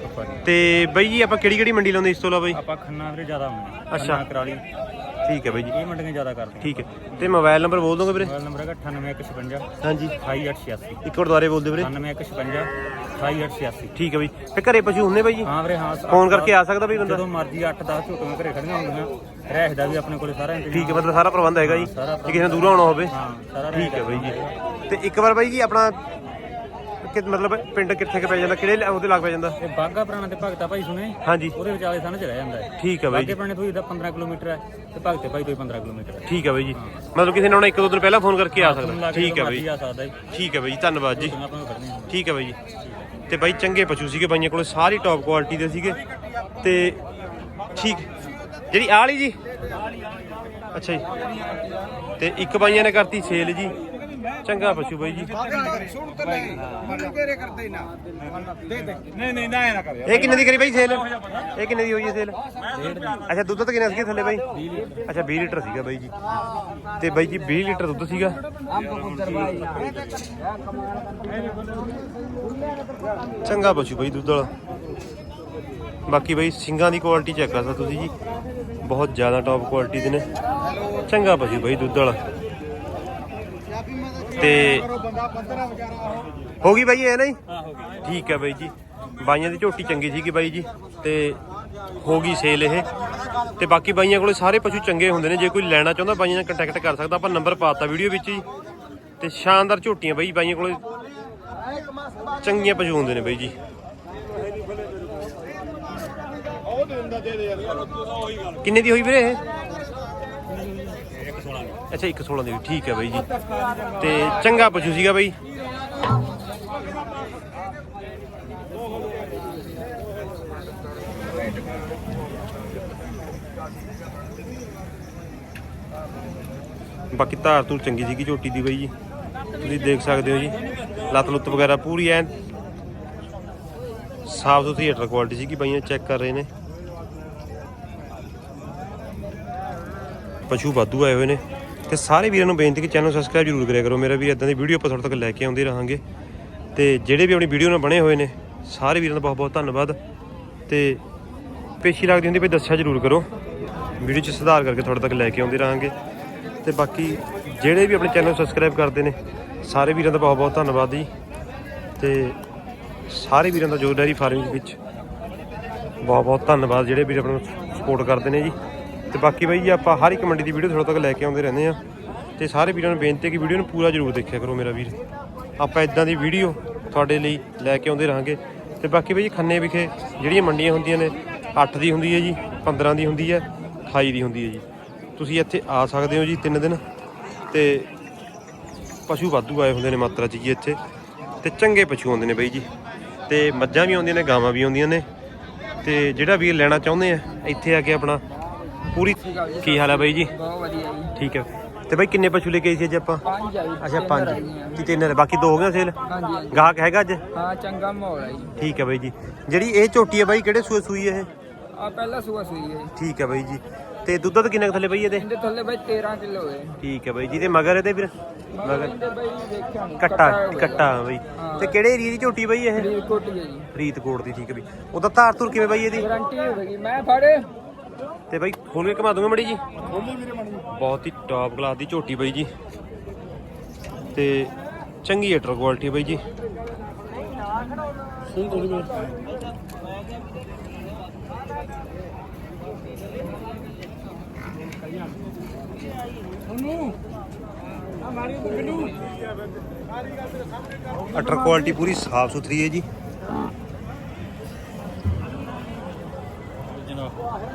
S1: ਤੇ ਬਾਈ ਜੀ ਆਪਾਂ ਕਿਹੜੀ ਕਿਹੜੀ ਮੰਡੀ ਲਾਉਂਦੇ ਇਸ ਤੋਂ ਇਲਾਵਾ ਬਾਈ?
S3: ਆਪਾਂ ਖੰਨਾ ਵੀਰੇ ਜ਼ਿਆਦਾ ਹੁੰਦੇ
S1: ਅੱਛਾ।
S3: ਕਰਾਲੀ।
S1: ਠੀਕ ਹੈ ਬਾਈ ਜੀ।
S3: ਇਹ ਮੰਡੀਆਂ ਜ਼ਿਆਦਾ ਕਰਦੇ
S1: ਠੀਕ ਹੈ। ਤੇ ਮੋਬਾਈਲ ਨੰਬਰ ਬੋਲ ਦੋਗੇ ਵੀਰੇ?
S3: ਮੋਬਾਈਲ ਨੰਬਰ ਹੈਗਾ 98156
S1: ਹਾਂਜੀ।
S3: 28886
S1: ਇੱਕ ਵਾਰ ਦੁਬਾਰੇ ਬੋਲ ਦਿਓ ਵੀਰੇ।
S3: 98156 28886
S1: ਠੀਕ ਹੈ ਬਾਈ। ਤੇ ਘਰੇ ਪਸ਼ੂ ਹੁੰਦੇ ਬਾਈ ਜੀ?
S3: ਹਾਂ ਵੀਰੇ ਹਾਂ।
S1: ਫੋਨ ਕਰਕੇ ਆ ਸਕਦਾ ਬਾਈ ਬੰਦਾ?
S3: ਜਦੋਂ ਮਰਜ਼ੀ 8-10 ਝੋਟੀਆਂ ਘਰੇ ਖੜੀਆਂ ਹੁੰਦੀਆਂ। ਰਹਿਸ਼ ਦਾ ਵੀ ਆਪਣੇ ਕੋਲੇ ਸਾਰਾ
S1: ਠੀਕ ਹੈ ਮਤਲਬ ਸਾਰਾ ਪ੍ਰਬੰਧ ਹੈਗਾ ਜੇ। ਕਿਸੇ ਨੇ ਦੂਰੋਂ ਆਉਣਾ ਹੋਵੇ।
S3: ਹਾਂ ਸਾਰਾ
S1: ਠੀਕ ਹੈ ਬਾਈ ਜੀ। ਤੇ ਇੱਕ ਵਾਰ ਬਾਈ ਜੀ ਆਪਣਾ ਕਿ ਮਤਲਬ ਪਿੰਡ ਕਿੱਥੇ ਕਿ ਪੈ ਜਾਂਦਾ ਕਿਹੜੇ ਲ- ਉਹਦੇ ਲੱਗ ਪੈ ਜਾਂਦਾ?
S3: ਇਹ ਬਾਗਾ ਪੁਰਾਣਾ ਤੇ ਭਗਤਾ ਭਾਈ ਸੁਣੇ?
S1: ਹਾਂਜੀ।
S3: ਉਹਦੇ ਵਿਚਾਲੇ ਸਾਨੂੰ ਚ ਰਹਿ ਜਾਂਦਾ ਹੈ।
S1: ਠੀਕ ਹੈ ਬਾਈ
S3: ਬਾਗੇ
S1: ਜੀ
S3: ਪੁਰਾਣੇ ਤੋਂ ਇਹਦਾ 15 ਕਿਲੋਮੀਟਰ ਹੈ ਤੇ ਭਗਤੇ ਭਾਈ ਤੋਂ 15 ਕਿਲੋਮੀਟਰ ਹੈ।
S1: ਠੀਕ ਹੈ ਬਾਈ ਜੀ। ਮਤਲਬ ਕਿਸੇ ਨੇ ਆਉਣਾ ਇੱਕ ਦੋ ਦਿਨ ਪਹਿਲਾਂ ਫੋਨ ਕਰਕੇ ਆ ਸਕਦਾ। ਠੀਕ ਬਾਈ
S3: ਆ ਸਕਦਾ ਹੈ
S1: ਠੀਕ ਹੈ ਬਾਈ ਜੀ ਧੰਨਵਾਦ ਜੀ।
S3: ਆਪਾਂ ਨੂੰ
S1: ਠੀਕ ਹੈ ਬਾਈ ਜੀ। ਤੇ ਬਾਈ ਚੰਗੇ ਪਸ਼ੂ ਸੀਗੇ ਬਾਈਆਂ ਕੋਲੇ ਸਾਰੀ ਟੌਪ ਕੁਆਲਿਟੀ ਦੇ ਸੀਗੇ। ਤੇ ਠੀਕ। ਜਿਹੜੀ ਆਹ ਵਾਲੀ ਜੀ? ਅੱਛਾ ਜੀ। ਤੇ ਇੱਕ ਬਾਈਆਂ ਨੇ ਕਰਤੀ ਸੇਲ ਜੀ। ਚੰਗਾ ਪਸ਼ੂ ਬਾਈ ਜੀ।
S4: ਸੁਣ ਤੇ ਲੈ ਮਨ ਤੇਰੇ ਕਰਦੇ ਨਾ। ਦੇ ਦੇ। ਨਹੀਂ ਨਹੀਂ ਨਾ ਨਾ ਕਰਿਆ
S1: ਇਹ ਕਿੰਨੇ ਦੀ ਕਰੀ ਬਾਈ ਸੇਲ? ਇਹ ਕਿੰਨੇ ਦੀ ਹੋਈ ਹੈ ਸੇਲ? ਅੱਛਾ ਦੁੱਧ ਤਾਂ ਕਿੰਨਾ ਸੀਗਾ ਥੱਲੇ ਬਾਈ? ਅੱਛਾ 20 ਲੀਟਰ ਸੀਗਾ ਬਾਈ ਜੀ। ਤੇ ਬਾਈ ਜੀ 20 ਲੀਟਰ ਦੁੱਧ ਸੀਗਾ। ਚੰਗਾ ਪਸ਼ੂ ਬਾਈ ਦੁੱਧ ਵਾਲਾ। ਬਾਕੀ ਬਾਈ ਸਿੰਘਾਂ ਦੀ ਕੁਆਲਿਟੀ ਚੈੱਕ ਕਰ ਸਕਦੇ ਤੁਸੀਂ ਜੀ। ਬਹੁਤ ਜ਼ਿਆਦਾ ਟੌਪ ਕੁਆਲਿਟੀ ਦੇ ਨੇ। ਚੰਗਾ ਪਸ਼ੂ ਬਾਈ ਦੁੱਧ ਵਾਲਾ। ਤੇ
S4: ਬੰਦਾ 15 ਵਿਚਾਰਾ
S1: ਹੋ ਗਈ ਬਾਈ ਇਹ ਨਹੀਂ? ਠੀਕ ਹੈ ਬਾਈ ਜੀ। ਬਾਈਆਂ ਦੀ ਝੋਟੀ ਚੰਗੀ ਸੀਗੀ ਬਾਈ ਜੀ ਤੇ ਹੋ ਗਈ ਸੇਲ ਇਹ। ਤੇ ਬਾਕੀ ਬਾਈਆਂ ਕੋਲੇ ਸਾਰੇ ਪਸ਼ੂ ਚੰਗੇ ਹੁੰਦੇ ਨੇ। ਜੇ ਕੋਈ ਲੈਣਾ ਚਾਹੁੰਦਾ ਬਾਈਆਂ ਨਾਲ ਕੰਟੈਕਟ ਕਰ ਸਕਦਾ। ਆਪਾਂ ਨੰਬਰ ਪਾਤਾ ਵੀਡੀਓ ਵਿੱਚ ਹੀ ਤੇ ਸ਼ਾਨਦਾਰ ਝੋਟੀਆਂ ਬਾਈ ਬਾਈਆਂ ਕੋਲੇ। ਚੰਗੀਆਂ ਪਸ਼ੂ ਹੁੰਦੇ ਨੇ ਬਾਈ ਜੀ। ਕਿੰਨੇ ਦੀ ਹੋਈ ਵੀਰੇ ਇਹ? ਅੱਛਾ 116 ਦੀ ਹੋਈ, ਠੀਕ ਹੈ ਬਾਈ ਜੀ। ਤੇ ਚੰਗਾ ਪਸ਼ੂ ਸੀਗਾ ਬਾਈ। ਬਾਕੀ ਧਾਰ ਧੂਰ ਚੰਗੀ ਸੀਗੀ ਝੋਟੀ ਦੀ ਬਾਈ ਜੀ। ਤੁਸੀਂ ਦੇਖ ਸਕਦੇ ਹੋ ਜੀ। ਲੱਤ ਲੁੱਤ ਵਗੈਰਾ ਪੂਰੀ ਐਨ ਸਾਫ਼ ਸੁਥਰੀ ਹੀਟਰ ਕੁਆਲਿਟੀ ਸੀਗੀ ਬਾਈਆਂ ਚੈੱਕ ਕਰ ਰਹੇ ਨੇ। ਪਸ਼ੂ ਵਾਧੂ ਆਏ ਹੋਏ ਨੇ। ਤੇ ਸਾਰੇ ਵੀਰਾਂ ਨੂੰ ਬੇਨਤੀ ਕਿ ਚੈਨਲ ਸਬਸਕ੍ਰਾਈਬ ਜ਼ਰੂਰ ਕਰਿਆ ਕਰੋ। ਮੇਰਾ ਵੀਰ ਇਦਾਂ ਦੀ ਵੀਡੀਓ ਆਪਾਂ ਤੁਹਾਡੇ ਤੱਕ ਲੈ ਕੇ ਆਉਂਦੇ ਰਹਾਂਗੇ। ਤੇ ਜਿਹੜੇ ਵੀ ਆਪਣੀ ਵੀਡੀਓ ਨਾਲ ਬਣੇ ਹੋਏ ਨੇ, ਸਾਰੇ ਵੀਰਾਂ ਦਾ ਬਹੁਤ ਬਹੁਤ ਧੰਨਵਾਦ। ਤੇ ਪੇਸ਼ੀ ਲੱਗਦੀ ਹੁੰਦੀ ਵੀ ਦੱਸਿਆ ਜ਼ਰੂਰ ਕਰੋ। ਵੀਡੀਓ 'ਚ ਸੁਧਾਰ ਕਰਕੇ ਤੁਹਾਡੇ ਤੱਕ ਲੈ ਕੇ ਆਉਂਦੇ ਰਹਾਂਗੇ। ਤੇ ਬਾਕੀ ਜਿਹੜੇ ਵੀ ਆਪਣੇ ਚੈਨਲ ਨੂੰ ਸਬਸਕ੍ਰਾਈਬ ਕਰਦੇ ਨੇ, ਸਾਰੇ ਵੀਰਾਂ ਦਾ ਬਹੁਤ ਬਹੁਤ ਧੰਨਵਾਦ ਜੀ। ਤੇ ਸਾਰੇ ਵੀਰਾਂ ਦਾ ਜੋ ਡੈਰੀ ਫਾਰਮਿੰਗ ਵਿੱਚ ਬਹੁਤ ਬਹੁਤ ਧੰਨਵਾਦ। ਜਿਹੜੇ ਵੀਰ ਆਪਣਾ ਸਪੋਰਟ ਕਰਦੇ ਨੇ ਜੀ। ਤੇ ਬਾਕੀ ਬਾਈ ਜੀ ਆਪਾਂ ਹਰ ਇੱਕ ਮੰਡੀ ਦੀ ਵੀਡੀਓ ਤੁਹਾਡੇ ਤੱਕ ਲੈ ਕੇ ਆਉਂਦੇ ਰਹਿੰਦੇ ਆ ਤੇ ਸਾਰੇ ਵੀਰਾਂ ਨੂੰ ਬੇਨਤੀ ਹੈ ਕਿ ਵੀਡੀਓ ਨੂੰ ਪੂਰਾ ਜ਼ਰੂਰ ਦੇਖਿਆ ਕਰੋ ਮੇਰਾ ਵੀਰ। ਆਪਾਂ ਇਦਾਂ ਦੀ ਵੀਡੀਓ ਤੁਹਾਡੇ ਲਈ ਲੈ ਕੇ ਆਉਂਦੇ ਰਹਾਂਗੇ। ਤੇ ਬਾਕੀ ਬਾਈ ਜੀ ਖੰਨੇ ਵਿਖੇ ਜਿਹੜੀਆਂ ਮੰਡੀਆਂ ਹੁੰਦੀਆਂ ਨੇ 8 ਦੀ ਹੁੰਦੀ ਹੈ ਜੀ 15 ਦੀ ਹੁੰਦੀ ਹੈ 28 ਦੀ ਹੁੰਦੀ ਹੈ ਜੀ। ਤੁਸੀਂ ਇੱਥੇ ਆ ਸਕਦੇ ਹੋ ਜੀ ਤਿੰਨ ਦਿਨ। ਤੇ ਪਸ਼ੂ ਵਾਧੂ ਆਏ ਹੁੰਦੇ ਨੇ ਮਾਤਰਾ 'ਚ ਜੀ ਇੱਥੇ। ਤੇ ਚੰਗੇ ਪਸ਼ੂ ਆਉਂਦੇ ਨੇ ਬਾਈ ਜੀ। ਤੇ ਮੱਝਾਂ ਵੀ ਆਉਂਦੀਆਂ ਨੇ, ਗਾਵਾਂ ਵੀ ਆਉਂਦੀਆਂ ਨੇ। ਤੇ ਜਿਹੜਾ ਵੀਰ ਲੈਣਾ ਚਾਹੁੰਦੇ ਆ, ਇੱਥੇ ਆ ਕੇ ਆਪਣਾ ਪੂਰੀ? ਕੀ ਹਾਲ ਹੈ ਬਾਈ ਜੀ?
S5: ਬਹੁਤ ਵਧੀਆ ਜੀ।
S1: ਠੀਕ ਹੈ ਤੇ ਬਾਈ ਕਿੰਨੇ ਪਸ਼ੂ ਲੈ ਕੇ ਆਏ ਸੀ ਅੱਜ ਆਪਾਂ?
S5: ਪੰਜ
S1: ਅੱਛਾ ਪੰਜ। ਕੀ ਤਿੰਨ ਨੇ ਬਾਕੀ ਦੋ ਹੋ ਗਏ ਸੇਲ?
S5: ਹਾਂਜੀ ਹਾਂਜੀ।
S1: ਗਾਹਕ ਹੈਗਾ ਅੱਜ?
S5: ਹਾਂ ਚੰਗਾ ਮਾਹੌਲ ਹੈ ਜੀ।
S1: ਠੀਕ ਹੈ ਬਾਈ ਜੀ। ਜਿਹੜੀ ਇਹ ਝੋਟੀ ਹੈ ਬਾਈ ਕਿਹੜੇ ਸੂਏ ਸੂਈ ਹੈ ਇਹ?
S5: ਆ ਪਹਿਲਾ ਸੂਆ ਸੂਈ ਹੈ ਜੀ।
S1: ਠੀਕ ਹੈ ਬਾਈ ਜੀ। ਤੇ ਦੁੱਧ ਤਾਂ ਕਿੰਨਾ ਕੁ ਥੱਲੇ ਬਾਈ ਇਹਦੇ?
S5: ਇਹਦੇ ਥੱਲੇ ਬਾਈ 13 ਕਿਲੋ ਹੈ
S1: ਠੀਕ ਹੈ ਬਾਈ ਜੀ। ਤੇ ਮਗਰ ਇਹਦੇ ਫਿਰ?
S5: ਮਗਰ
S1: ਕੱਟਾ। ਕੱਟਾ ਬਾਈ। ਤੇ ਕਿਹੜੇ ਏਰੀਆ ਦੀ ਝੋਟੀ ਬਾਈ ਇਹ?
S5: ਫਰੀਦਕੋਟ ਹੀ ਹੈ ਜੀ।
S1: ਫਰੀਦਕੋਟ ਦੀ ਠੀਕ ਹੈ ਬਾਈ। ਉਹਦਾ ਧਾਰ ਧੁਰ ਕਿਵੇਂ ਬਾਈ ਇਹਦੀ?
S5: ਗਾਰੰਟੀ ਹੋਵੇਗੀ। ਮੈਂ ਫੜ।
S1: ਤੇ ਬਾਈ ਖੋਲ ਕੇ ਘੁਮਾ ਦੂੰਗਾ ਮੜੀ ਜੀ। ਬਹੁਤ ਹੀ ਟੌਪ ਕਲਾਸ ਦੀ ਝੋਟੀ ਬਾਈ ਜੀ। ਤੇ ਚੰਗੀ ਏਟਰ ਕੁਆਲਿਟੀ ਬਾਈ ਜੀ। ਅਟਰ ਕੁਆਲਿਟੀ ਪੂਰੀ ਸਾਫ਼ ਸੁਥਰੀ ਹੈ ਜੀ।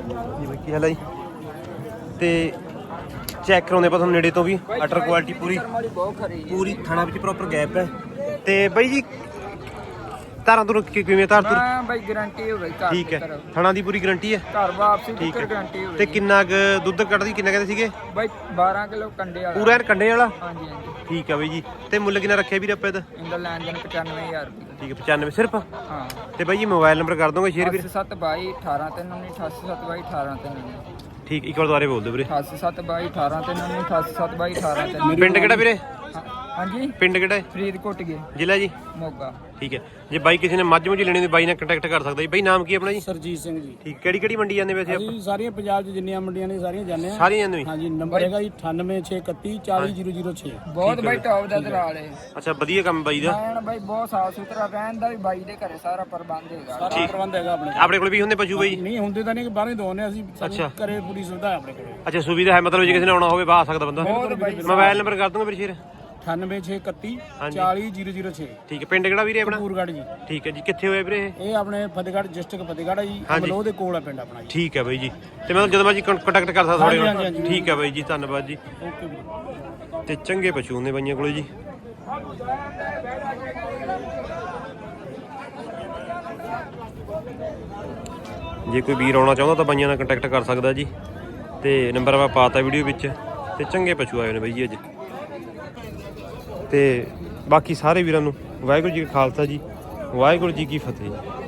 S1: ਜੀ ਬਾਈ ਕੀ ਹਾਲ ਹੈ ਜੀ? ਤੇ ਚੈੱਕ ਕਰਾਉਂਦੇ ਆਪਾਂ ਤੁਹਾਨੂੰ ਨੇੜੇ ਤੋਂ ਵੀ ਅਟਰ ਕੁਆਲਿਟੀ ਪੂਰੀ।
S5: ਹੈ
S1: ਪੂਰੀ ਥਣਾ ਵਿੱਚ ਪ੍ਰੋਪਰ ਗੈਪ ਹੈ। ਤੇ ਬਾਈ ਜੀ ਤਾਰਾਂ ਤੋਂ ਕਿਵੇਂ ਤਾਰ ਤੁਰ
S5: ਮੈਂ ਬਾਈ ਗਾਰੰਟੀ ਹੋਵੇਗੀ ਘਰ
S1: ਠੀਕ ਹੈ। ਥਣਾ ਦੀ ਪੂਰੀ ਗਾਰੰਟੀ ਹੈ?
S5: ਘਰ ਵਾਪਸੀ ਦੀ
S1: ਠੀਕ ਹੈ।
S5: ਗਾਰੰਟੀ ਹੋਵੇਗੀ
S1: ਤੇ ਕਿੰਨਾ ਕੁ ਦੁੱਧ ਕੱਢਦੀ ਕਿੰਨਾ ਕਹਿੰਦੇ ਸੀਗੇ?
S5: ਬਾਈ 12 ਕਿਲੋ ਕੰਡੇ ਵਾਲਾ।
S1: ਪੂਰਾ ਕੰਡੇ ਵਾਲਾ?
S5: ਹਾਂਜੀ ਹਾਂਜੀ।
S1: ਠੀਕ ਹੈ ਬਾਈ ਜੀ। ਤੇ ਮੁੱਲ ਕਿੰਨਾ ਰੱਖਿਆ ਵੀਰ ਆਪਾਂ ਇਹਦਾ?
S5: ਇਹਦਾ ਲੈਣ ਦੇਣ 95000 ਰੁਪਏ।
S1: ਠੀਕ ਹੈ 95 ਸਿਰਫ?
S5: ਹਾਂ।
S1: ਤੇ ਬਾਈ ਜੀ ਮੋਬਾਈਲ ਨੰਬਰ ਕਰ ਦੋਗੇ ਸ਼ੇਅਰ ਵੀਰ?
S5: 8722 18 ਤੇ 8722 18 ਤੇ
S1: ਠੀਕ ਇੱਕ ਵਾਰ ਦੁਬਾਰੇ ਬੋਲ ਦਿਓ ਵੀਰੇ।
S5: 8722 18 ਤੇ 8722 18 ਤੇ
S1: ਪਿੰਡ ਕਿਹੜਾ ਵੀਰੇ?
S5: ਹਾਂਜੀ।
S1: ਪਿੰਡ ਕਿਹੜਾ ਹੈ?
S5: ਫਰੀਦਕੋਟ ਗਏ।
S1: ਜ਼ਿਲ੍ਹਾ ਜੀ?
S5: ਮੋਗਾ।
S1: ਠੀਕ ਹੈ। ਜੇ ਬਾਈ ਕਿਸੇ ਨੇ ਮੱਝ ਮੁੱਝ ਲੈਣੀ ਤੇ ਬਾਈ ਨਾਲ ਕੰਟੈਕਟ ਕਰ ਸਕਦਾ ਜੀ। ਬਾਈ ਨਾਮ ਕੀ ਹੈ ਆਪਣਾ ਜੀ?
S4: ਸਰਜੀਤ ਸਿੰਘ ਜੀ।
S1: ਠੀਕ ਕਿਹੜੀ ਕਿਹੜੀ ਮੰਡੀ ਜਾਂਦੇ ਵੈਸੇ ਆਪਾਂ?
S4: ਅਸੀਂ ਸਾਰੀਆਂ ਪੰਜਾਬ 'ਚ ਜਿੰਨੀਆਂ ਮੰਡੀਆਂ ਨੇ ਸਾਰੀਆਂ ਜਾਂਦੇ ਆ
S1: ਸਾਰੀਆਂ ਜਾਂਦੇ ਵੀ?
S4: ਹਾਂਜੀ ਨੰਬਰ ਹੈਗਾ ਜੀ 98631 40006
S5: ਬਹੁਤ ਬਾਈ ਟੌਪ ਦਾ ਦਲਾਲ ਹੈ
S1: ਅੱਛਾ ਵਧੀਆ ਕੰਮ ਬਾਈ ਦਾ।
S5: ਐਨ ਬਾਈ ਬਹੁਤ ਸਾਫ਼ ਸੁਥਰਾ ਰਹਿਣ ਦਾ ਵੀ ਬਾਈ ਦੇ ਘਰੇ ਸਾਰਾ ਪ੍ਰਬੰਧ ਹੈਗਾ।
S4: ਸਾਰਾ ਪ੍ਰਬੰਧ ਹੈਗਾ ਆਪਣੇ ਕੋਲ।
S1: ਆਪਣੇ ਕੋਲ ਵੀ ਹੁੰਦੇ ਪਸ਼ੂ ਬਾਈ?
S4: ਨਹੀਂ ਹੁੰਦੇ ਤਾਂ ਨਹੀਂ ਬਾਹਰੋਂ ਹੀ ਦਵਾਉਂਦੇ ਅਸੀਂ। ਸਾਨੂੰ। ਘਰੇ ਪੂਰੀ ਸੁਵਿਧਾ ਹੈ ਆਪਣੇ ਕੋਲ।
S1: ਅੱਛਾ ਸੁਵਿਧਾ ਹੈ ਮਤਲਬ ਜੇ ਕਿਸੇ ਨੇ ਆਉਣਾ ਹੋਵੇ ਬਾਹਰ ਆ ਸਕਦਾ ਬੰਦਾ।
S5: ਬਹੁਤ ਬਾਈ
S1: ਮੋਬਾਈਲ ਨੰਬਰ ਕਰ ਦੂੰਗਾ ਫਿਰ ਸ਼ੇਰ।
S4: 98631
S1: ਹਾਂਜੀ।
S4: 40006
S1: ਠੀਕ ਹੈ ਪਿੰਡ ਕਿਹੜਾ ਵੀਰੇ ਆਪਣਾ
S4: ਪੂਰਗੜ ਜੀ
S1: ਠੀਕ ਹੈ ਜੀ ਕਿੱਥੇ ਹੋਇਆ ਵੀਰੇ ਇਹ
S4: ਇਹ ਆਪਣੇ ਫਤਿਹਗੜ੍ਹ ਡਿਸਟ੍ਰਿਕਟ ਫਤਿਹਗੜ੍ਹ ਹੈ ਜੀ
S1: ਹਾਂਜੀ।
S4: ਅਮਲੋਹ ਦੇ ਕੋਲ ਹੈ ਪਿੰਡ ਆਪਣਾ ਜੀ
S1: ਠੀਕ ਹੈ ਬਾਈ ਜੀ ਤੇ ਮੈਂ ਜਦੋਂ ਮਰਜ਼ੀ ਕੰਟੈਕਟ ਕਰ ਸਕਦਾ ਤੁਹਾਡੇ
S4: ਹਾਂਜੀ,
S1: ਨਾਲ
S4: ਹਾਂਜੀ,
S1: ਠੀਕ ਹੈ ਬਾਈ ਜੀ ਧੰਨਵਾਦ ਜੀ
S4: ਓਕੇ ਵੀਰੇ
S1: ਤੇ ਚੰਗੇ ਪਸ਼ੂ ਹੁੰਦੇ ਬਾਈਆਂ ਕੋਲੇ ਜੀ ਜੇ ਕੋਈ ਵੀਰ ਆਉਣਾ ਚਾਹੁੰਦਾ ਤਾਂ ਬਾਈਆਂ ਨਾਲ ਕੰਟੈਕਟ ਕਰ ਸਕਦਾ ਜੀ ਤੇ ਨੰਬਰ ਮੈਂ ਪਾਤਾ ਵੀਡੀਓ ਵਿੱਚ ਤੇ ਚੰਗੇ ਪਸ਼ੂ ਆਏ ਨੇ ਬਾਈ ਜੀ ਅੱਜ ਤੇ ਬਾਕੀ ਸਾਰੇ ਵੀਰਾਂ ਨੂੰ ਵਾਹਿਗੁਰੂ ਜੀ ਕਾ ਖਾਲਸਾ ਜੀ, ਵਾਹਿਗੁਰੂ ਜੀ ਕੀ ਫਤਿਹ। ਜੀ